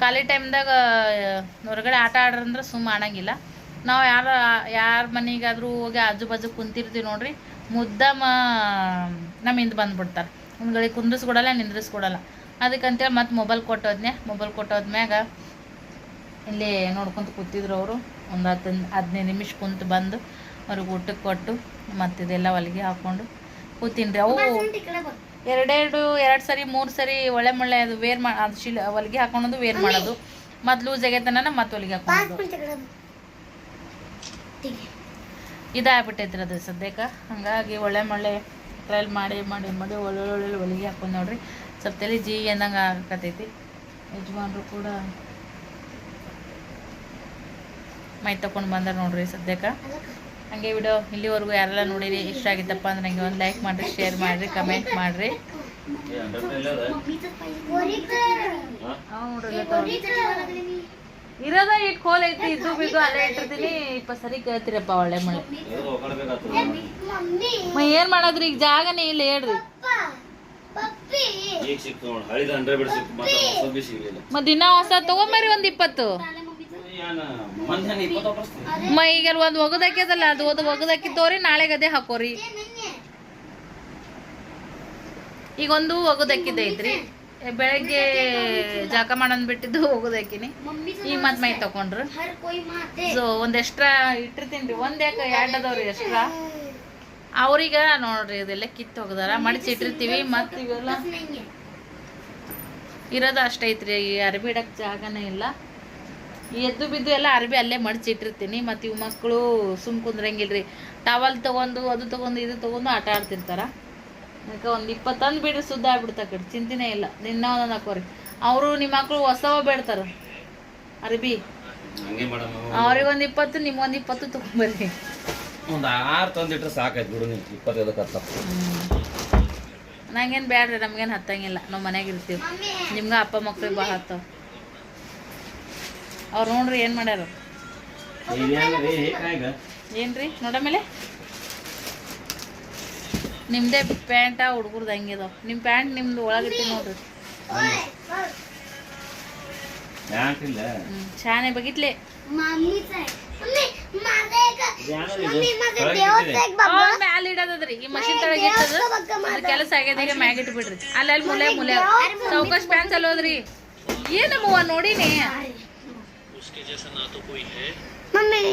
ಖಾಲಿ ಟೈಮ್ದಾಗ ಹೊರಗಡೆ ಆಟ ಆಡ್ರಂದ್ರೆ ಸುಮ್ಮ ಆಡಂಗಿಲ್ಲ. ನಾವು ಯಾರು, ಯಾರ ಮನೆಗಾದ್ರೂ ಹೋಗಿ ಆಜು ಬಾಜು ಕುಂತಿರ್ತೀವಿ ನೋಡ್ರಿ. ಮುದ್ದಮ ನಮ್ಮ ಹಿಂದೆ ಬಂದ್ಬಿಡ್ತಾರೆ. ಒಂದು ಗಳಿಗೆ ಕುಂದಿಸ್ಕೊಡಲ್ಲ ನಿಂದ್ರಿಸ್ಕೊಡಲ್ಲ. ಅದಕ್ಕಂತೇಳಿ ಮತ್ತೆ ಮೊಬೈಲ್ ಕೊಟ್ಟೋದ್ನೆ ಮೊಬೈಲ್ ಕೊಟ್ಟೋದ್ಮ್ಯಾಗ ಇಲ್ಲಿ ನೋಡ್ಕೊಂತ ಕೂತಿದ್ರು ಅವರು. ಒಂದು ಹತ್ತು ಹದಿನೈದು ನಿಮಿಷ ಕುಂತು ಬಂದು ಅವ್ರಿಗೆ ಊಟಕ್ಕೆ ಕೊಟ್ಟು ಮತ್ತೆ ಇದೆಲ್ಲ ಹೊಲಿಗೆ ಹಾಕ್ಕೊಂಡು ಕೂತೀನಿ ಅವು ಎರಡೆರಡು, ಎರಡು ಸರಿ, ಮೂರು ಸರಿ ಒಳ್ಳೆ ಮೊಳ್ಳೆ ಅದು ವೇರ್ ಮಾ, ಅದು ಶಿಲ್, ಹೊಲಿಗೆ ಹಾಕೊಂಡು ವೇರ್ ಮಾಡೋದು. ಮತ್ತೆ ಲೂಸ್ ಆಗೈತನ ಮತ್ತೆ ಹೊಲಿಗೆ ಹಾಕೊಳ್ಳೋದು ಇದಾಗ್ಬಿಟ್ಟೈತ್ರಿ ಅದು ಸದ್ಯಕ್ಕೆ. ಹಾಗಾಗಿ ಒಳ್ಳೆ ಮಳೆ ಟ್ರೈಲ್ ಮಾಡಿ ಮಾಡಿ ಮಾಡಿ ಒಳ್ಳೊಳ್ಳೆ ಒಳ್ಳೆ ಹೊಲಿಗೆ ಹಾಕೊಂಡು ನೋಡ್ರಿ. ಸ್ವಲ್ಪ ತಲೆ ಜೀ ಅಂದಂಗೆ ಆಗಕತ್ತೈತಿ. ಯಜಮಾನ್ರು ಕೂಡ ಮೈ ತಗೊಂಡು ಬಂದ್ರೆ ನೋಡ್ರಿ ಸದ್ಯಕ್ಕೆ. ಹಂಗೆ ವಿಡಿಯೋ ಇಲ್ಲಿವರೆಗೂ ಯಾರೆಲ್ಲ ನೋಡಿರಿ ಇಷ್ಟ ಆಗಿತ್ತಪ್ಪ ಅಂದ್ರೆ ನನಗೆ ಒಂದು ಲೈಕ್ ಮಾಡಿರಿ ಶೇರ್ ಮಾಡಿರಿ ಕಮೆಂಟ್ ಮಾಡಿರಿ. ಇರೋದ ಇಟ್ ಕೋಲ್ ಐತಿ ಇದು ಬಿದ್ದು ಅಲ್ಲೇ ಇಟ್ಟಿರ್ತೀನಿ. ಇಪ್ಪ ಸರಿ ಕೇಳ್ತೀರಪ್ಪ ಒಳ್ಳೆ ಮಳೆ ಮ ಏನ್ ಮಾಡೋದ್ರಿ? ಈಗ ಜಾಗನೇ ಇಲ್ಲ ಹೇಳ್ರಿ. ಮ ದಿನ ಹೊಸ ತಗೊಂಬರಿ ಒಂದ್ ಇಪ್ಪತ್ತು. ಮ ಈಗ ಒಂದ್ ಒಗದಾಕ್ಯದಲ್ಲ ಅದು ಒಂದು ಒಗದಾಕಿದ್ದವ್ರಿ ನಾಳೆ ಗದೆ ಹಾಕೋರಿ. ಈಗ ಒಂದು ಏ, ಬೆಳಗ್ಗೆ ಜಾಕ ಮಾಡೋನ್ ಬಿಟ್ಟಿದ್ದು ಹೋಗೋದಾಕಿನಿ ಈಗ ಮತ್ ಮೈ ತಕೊಂಡ್ರು. ಸೊ ಒಂದ್ ಎಕ್ಸ್ಟ್ರಾ ಇಟ್ಟಿರ್ತೀನಿ ರೀ ಒಂದ್ ಯಾಕೆ ಎರಡು ಅದಾವ್ರಿ ಎಕ್ಸ್ಟ್ರಾ ಅವ್ರೀಗ ನೋಡ್ರಿ ಇದೆಲ್ಲ ಕಿತ್ತು ಹೋಗದಾರ. ಮಡಿಸಿ ಇಟ್ಟಿರ್ತೀವಿ ಮತ್ ಇವೆಲ್ಲ ಇರೋದು ಅಷ್ಟೇ ಐತ್ರಿ. ಈ ಅರ್ಬಿ ಇಡಕ್ ಜಾಗನೇ ಇಲ್ಲ. ಈ ಎದ್ದು ಬಿದ್ದು ಎಲ್ಲ ಅರ್ಬಿ ಅಲ್ಲೇ ಮಡಿಸಿ ಇಟ್ಟಿರ್ತೀನಿ. ಮತ್ತು ಇವು ಮಕ್ಕಳು ಸುಮ್ ಕುಂದ್ರಂಗಿಲ್ರಿ. ಟವಲ್ ತಗೊಂಡು ಅದು ತಗೊಂಡು ಇದು ತಗೊಂಡು ಆಟ ಆಡ್ತಿರ್ತಾರ. ಅದಕ್ಕೆ ಒಂದು ಇಪ್ಪತ್ತೊಂದು ಬಿಡ್ರಿ ಸುದ್ದ ಆಗ್ಬಿಡ್ತ ಕಡೆ ಚಿಂತೆನೇ ಇಲ್ಲ. ನಿನ್ನ ಒಂದೊಂದು ಹಾಕೋರಿ. ಅವರು ನಿಮ್ಮ ಮಕ್ಕಳು ಹೊಸವ ಬೇಡ್ತಾರ. ಅರಬಿ ಅವ್ರಿಗೊಂದು ಇಪ್ಪತ್ತು ನಿಮ್ಗೊಂದು ಇಪ್ಪತ್ತು ತೊಗೊಂಬರ್ರಿ. ಒಂದು ಆರು ತಂದಿಟ್ರೆ ಸಾಕಾಯ್ತು ಬಿಡು ನಿಮ್ಗೆ ಇಪ್ಪತ್ತೈದಕ್ಕೆ ಹತ್ತ. ನಂಗೇನು ಬೇಡ್ರಿ ನಮ್ಗೇನು ಹತ್ತಂಗಿಲ್ಲ. ನಾವು ಮನ್ಯಾಗ ಇರ್ತೀವಿ. ನಿಮ್ಗೆ ಅಪ್ಪ ಮಕ್ಳಿಗೆ ಭಾಳ ಹತ್ತವ. ಅವ್ರು ನೋಡ್ರಿ ಏನು ಮಾಡ್ಯಾರ. ಏನ್ರಿ ನೋಡಮೇಲೆ ನೋಡಮೇಲೆ ನಿಮ್ದೇ ಪ್ಯಾಂಟ ಹುಡುಗರ್ದು ಹಂಗಿದಾವ ನಿಮ್ಮ ಪ್ಯಾಂಟ್ ನಿಮ್ದು ಒಳಗಿಟ್ಟು ನೋಡ್ರಿ ಯಾಕಿಲ್ಲ ಹ್ಞೂ ಶಾನೆ ಬಗಿತ್ಲೆ ಮ್ಯಾಲ ಇಡೋದದ್ರಿ ಈ ಮಷಿನ್ ತಳಗ ಇಟ್ಟದ ಅದ್ ಕೆಲಸ ಆಗ್ಯದ ಈಗ ಮ್ಯಾಗ ಇಟ್ಬಿಡ್ರಿ ಅಲ್ಲಿ ಅಲ್ಲಿ ಮುಲೆ ಮುಲೆ ಚೌಕಾಶ್ ಪ್ಯಾನ್ ಚಲೋದ್ರಿ ಏನಮ್ಮವ್ವ ನೋಡಿನಿ मम्मी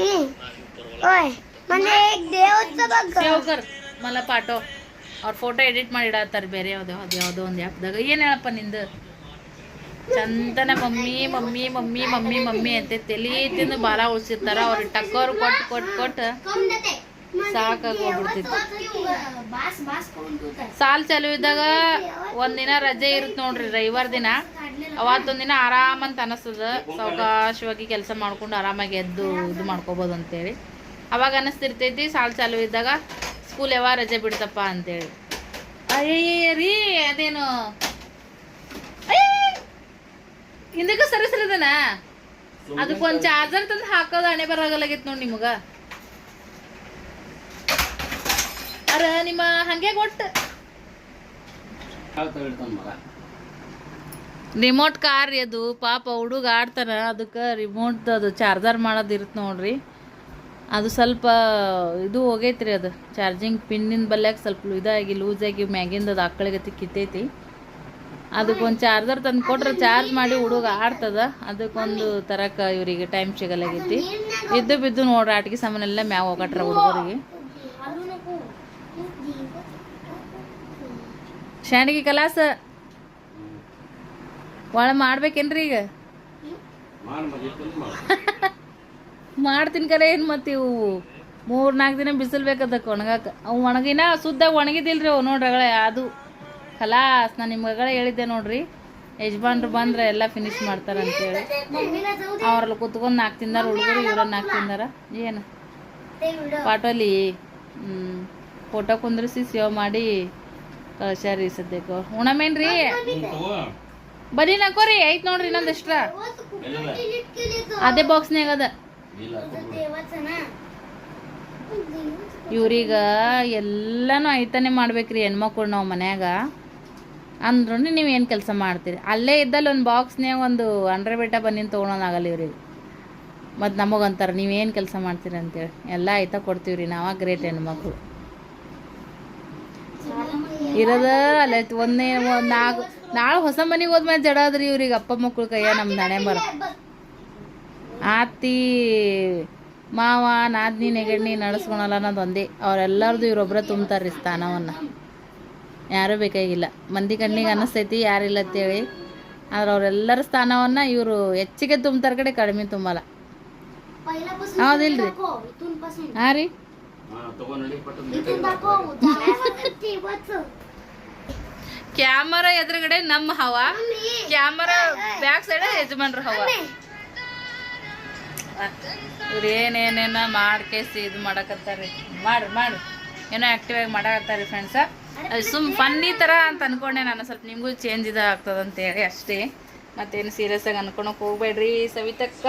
ओए मैंने एक देवता बघ ಸೇವ್ಕರ್ ಮಲ್ಲ ಪಾಟೋ ಅವ್ರ ಫೋಟೋ ಎಡಿಟ್ ಮಾಡಿ ಇಡತ್ತಾರೆ ಬೇರೆ ಯಾವುದೋ, ಅದು ಯಾವುದೋ ಒಂದು ಆ್ಯಪ್ದಾಗ ಏನು ಹೇಳಪ್ಪ ನಿಂದು? Chandana mummy mummy mummy mummy mummy ಅಂತ ತಲೆ ತಿಂದು ಬಾಲ ಉಳಿಸಿರ್ತಾರ. ಅವ್ರಿಗೆ ಟಕ್ಕವ್ರು ಕೊಟ್ಟು ಕೊಟ್ಟು ಕೊಟ್ಟು ಸಾಕಾಗಿ ಹೋಗ್ಬಿಡ್ತಿತ್ತು. ಸಾಲ್ ಚಾಲು ಇದ್ದಾಗ ಒಂದಿನ ರಜೆ ಇರುತ್ತೆ ನೋಡ್ರಿ ರವಿವಾರ ದಿನ. ಅವತ್ತೊಂದಿನ ಆರಾಮಂತ ಅನಿಸ್ತದ. ಸಾವಕಾಶವಾಗಿ ಕೆಲಸ ಮಾಡ್ಕೊಂಡು ಆರಾಮಾಗಿ ಎದ್ದು ಇದು ಮಾಡ್ಕೋಬೋದು ಅಂತೇಳಿ ಅವಾಗ ಅನಿಸ್ತಿರ್ತೈತಿ, ಸಾಲ್ ಚಾಲು ಇದ್ದಾಗ ಸ್ಕೂಲ್ ಯಾವ ರಜೆ ಬಿಡ್ತಪ್ಪ ಅಂತೇಳಿ. ಅಯ್ಯ ರೀ ಅದೇನು ಹಿಂದಕ್ಕೆ ಸರಿ ಸರಿದನ ಅದಕ್ಕೊಂದು ಚಾರ್ಜರ್ ತಂದು ಹಾಕೋದು ಹಣೆ ಬರಾಗಲಾಗಿತ್ತು ನೋಡಿ ನಿಮಗ. ಅರ ನಿಮ್ಮ ಹಂಗೆ ಕೊಟ್ಟು. ರಿಮೋಟ್ ಕಾರ್ ಅದು. ಪಾಪ ಹುಡುಗ ಆಡ್ತಾನ ಅದಕ್ಕೆ ರಿಮೋಟ್ ಅದು ಚಾರ್ಜರ್ ಮಾಡೋದಿರುತ್ತೆ ನೋಡ್ರಿ. ಅದು ಸ್ವಲ್ಪ ಇದು ಹೋಗೈತೆ ರೀ ಅದು ಚಾರ್ಜಿಂಗ್ ಪಿನ್ನಿಂದ ಬಲ್ಯಾಕ ಸ್ವಲ್ಪ ಇದಾಗಿ ಲೂಸಾಗಿ ಮ್ಯಾಗಿಂದ ಅದು ಆಕಳಿಗತಿ ಕಿತ್ತೈತಿ. ಅದಕ್ಕೊಂದು ಚಾರ್ಜರ್ ತಂದು ಕೊಟ್ರೆ ಚಾರ್ಜ್ ಮಾಡಿ ಹುಡುಗ ಆಡ್ತದ. ಅದಕ್ಕೊಂದು ತರಕ ಇವರಿಗೆ ಟೈಮ್ ಸಿಗಲಾಗೈತಿ. ಇದ್ದು ಬಿದ್ದು ನೋಡ್ರಿ ಆಟಿಗೆ ಸಾಮಾನೆಲ್ಲ ಮ್ಯಾಗ ಹೋಗಟ್ರ ಹುಡುಗರಿಗೆ. ಶಾಣಿಗೆ ಕಲಾಸ ಒಳ ಮಾಡ್ಬೇಕೇನ್ರಿ ಈಗ? ಮಾಡ್ತೀನಿ ಕರೆ, ಏನು ಮತ್ತು ಇವು? ಮೂರು ನಾಲ್ಕು ದಿನ ಬಿಸಿಲು ಬೇಕದಕ್ಕೆ ಒಣಗಕ್ಕೆ ಅವು ಒಣಗಿನ ಶುದ್ಧ ಒಣಗಿದಿಲ್ರಿ ಅವು ನೋಡ್ರಿ ಅದು ಕಲಾಸ್ ನಾನು ನಿಮ್ಗಳ ಹೇಳಿದ್ದೆ ನೋಡ್ರಿ. ಯಜಮಾನ್ರು ಬಂದ್ರೆ ಎಲ್ಲ ಫಿನಿಶ್ ಮಾಡ್ತಾರೆ ಅಂತೇಳಿ ಅವ್ರಲ್ಲಿ ಕುತ್ಕೊಂಡು ನಾಲ್ಕು ತಿಂದಾರ, ಹುಡುಗರು ಇವ್ರ ನಾಲ್ಕು ತಿಂದಾರ. ಏನು? ಪಾಟೋಲಿ ಹ್ಞೂ ಫೋಟೋ ಕುಂದ್ರಿಸಿ, ಸೇವ್ ಮಾಡಿ ಕಳಿಸ್ಯಾರಿ ಸದ್ಯಕ್ಕೆ. ಉಣಮೇನ್ರಿ ಬನ್ನಿ ನಾಕೋರಿ ಐತ್ ನೋಡ್ರಿ ಇನ್ನೊಂದೆಷ್ಟ್ರ ಅದೇ ಬಾಕ್ಸ್ನಾಗ ಅದ. ಇವ್ರೀಗ ಎಲ್ಲಾನು ಐತಾನೆ ಮಾಡ್ಬೇಕ್ರಿ ಹೆಣ್ಮಕ್ಳು ನಾವು ಮನ್ಯಾಗ. ಅಂದ್ರುನು ನೀವ್ ಏನ್ ಕೆಲಸ ಮಾಡ್ತೀರಿ? ಅಲ್ಲೇ ಇದ್ದಲ್ಲಿ ಒಂದು ಬಾಕ್ಸ್ನ್ಯಾಗ ಒಂದು ಅಂಡ್ರೆ ಬೆಟ್ಟ ಬನ್ನಿ ತೊಗೊಳೋದಾಗಲ್ಲ ಇವ್ರಿಗೆ. ನಮಗಂತಾರ ನೀವ್ ಏನ್ ಕೆಲಸ ಮಾಡ್ತೀರಿ ಅಂತೇಳಿ. ಎಲ್ಲ ಆಯ್ತಾ ಕೊಡ್ತೀವ್ರಿ ನಾವ ಗ್ರೇಟ್ ಹೆಣ್ಮಕ್ಳು. ಇರದ ಅಲ್ಲ ಒಂದೇ ಒಂದ್ ನಾಲ್ಕು ನಾಳೆ ಹೊಸ ಮನೆಗೆ ಹೋದ್ಮೇಲೆ ಜಡ ಅದ್ರಿ ಇವ್ರಿಗೆ ಅಪ್ಪ ಮಕ್ಕಳು ಕೈಯ ನಮ್ಮ ಹಣೆ ಬರ ಆತಿ ಮಾವ, ನಾದ್ನಿ, ನೆಗಡ್ನಿ ನಡೆಸ್ಕೊಳಲ್ಲ ಅನ್ನೋದು ಒಂದೇ. ಅವರೆಲ್ಲರದು ಇವರೊಬ್ಬರೇ ತುಂಬ್ತಾರ್ರಿ ಸ್ಥಾನವನ್ನು. ಯಾರೂ ಬೇಕಾಗಿಲ್ಲ. ಮಂದಿ ಕಣ್ಣಿಗೆ ಅನ್ನಿಸ್ತೈತಿ ಯಾರಿಲ್ಲ ಅಂತೇಳಿ. ಆದ್ರೆ ಅವರೆಲ್ಲರ ಸ್ಥಾನವನ್ನು ಇವರು ಹೆಚ್ಚಿಗೆ ತುಂಬ್ತಾರ ಕಡೆ ಕಡಿಮೆ ತುಂಬಲ್ಲ. ಹೌದಿಲ್ರಿ? ಹಾಂ ರೀ? ಕ್ಯಾಮರಾ ಎದುರುಗಡೆ ನಮ್ಮ ಹವಾ. ಕ್ಯಾಮರಾ ಬ್ಯಾಕ್ ಸೈಡ್ ಯಜಮಾನ್ರ ಹವಾ. ಇವ್ರು ಏನೇನೇನ ಮಾಡ್ಕೇಸಿ ಇದು ಮಾಡಕತ್ತಾರಿ. ಮಾಡ್ರಿ ಮಾಡ್ರಿ ಏನೋ ಆಕ್ಟಿವ್ ಆಗಿ ಮಾಡಕತ್ತಾರಿ ಫ್ರೆಂಡ್ಸ ಸುಮ್ ಫನ್ನಿ ಥರ ಅಂತ ಅನ್ಕೊಂಡೆ ನಾನು. ಸ್ವಲ್ಪ ನಿಮಗೂ ಚೇಂಜ್ ಇದು ಆಗ್ತದ ಅಂತೇಳಿ ಅಷ್ಟೇ. ಮತ್ತೇನು ಸೀರಿಯಸ್ ಆಗಿ ಅನ್ಕೊಳಕ್ ಹೋಗ್ಬೇಡ್ರಿ ಸವಿತಕ್ಕ.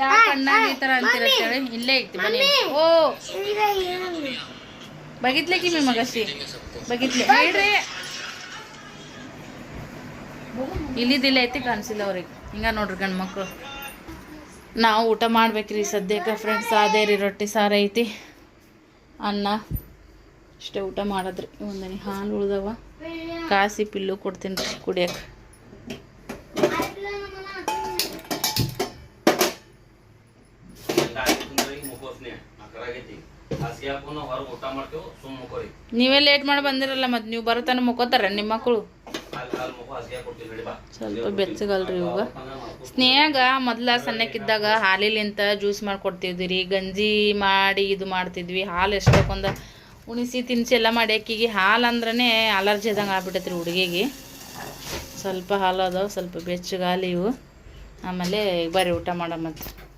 ಯಾವ ಕಣ್ಣಾಗ ಈ ಥರ ಅಂತೀರತ್ತೇಳಿ ಇಲ್ಲೇ ಐತಿ ಬನ್ನಿ. ಓ. ಬಗಿತ್ಲೆ ಕಿಮಿ ಮಗಸಿ ಬಗಿತ್ಲೆ. ಹೇಳ್ರಿ. ಇಲ್ಲಿದಿಲ್ಲ ಐತಿ ಕಾಣಿಸಿಲ್ಲ ಅವ್ರಿಗೆ. ಹಿಂಗ ನೋಡ್ರಿ ಗಂಡು ಮಕ್ಕಳು ನಾವು ಊಟ ಮಾಡ್ಬೇಕ್ರಿ ಸದ್ಯಕ್ಕೆ ಫ್ರೆಂಡ್ಸ್ ಅದೇ ರೀ ರೊಟ್ಟಿ ಸಾರು ಐತಿ. ಅನ್ನ ಇಷ್ಟೇ ಊಟ ಮಾಡಿದ್ರಿ. ಒಂದನಿ ಹಾಲು ಉಳ್ದವ. ಕಾಸಿ ಪಿಲ್ಲು ಕೊಡ್ತೀನಿ ರೀ ಕುಡಿಯೋಕೆ. ನೀವೇ ಲೇಟ್ ಮಾಡಿ ಬಂದಿರಲ್ಲ ಮತ್ತು ನೀವು ಬರೋತನ ಮುಕ್ಕೋತಾರ ನಿಮ್ಮ ಮಕ್ಕಳು ಸ್ವಲ್ಪ ಬೆಚ್ಚಗಲ್ರಿ ಇವಾಗ. ಸ್ನೇಹಾಗ ಮೊದ್ಲ ಸಣ್ಣಕ್ಕಿದ್ದಾಗ ಹಾಲಿಲಿಂತ ಜ್ಯೂಸ್ ಮಾಡ್ಕೊಡ್ತಿದ್ವಿ ರೀ ಗಂಜಿ ಮಾಡಿ ಇದು ಮಾಡ್ತಿದ್ವಿ. ಹಾಲು ಎಷ್ಟೊಂದ ಉಣಿಸಿ ತಿನ್ಸಿ ಎಲ್ಲ ಮಾಡಿ ಅಕ್ಕಿಗೆ. ಹಾಲು ಅಂದ್ರೆ ಅಲರ್ಜಿ ಇದಂಗೆ ಆಗ್ಬಿಟ್ಟೈತ್ರಿ ಹುಡುಗಿಗೆ. ಸ್ವಲ್ಪ ಹಾಲು ಅದಾವೆ, ಸ್ವಲ್ಪ ಬೆಚ್ಚಗಾಲಿ ಇವು. ಆಮೇಲೆ ಬರ್ರಿ ಊಟ ಮಾಡೋ ಮತ್ತೆ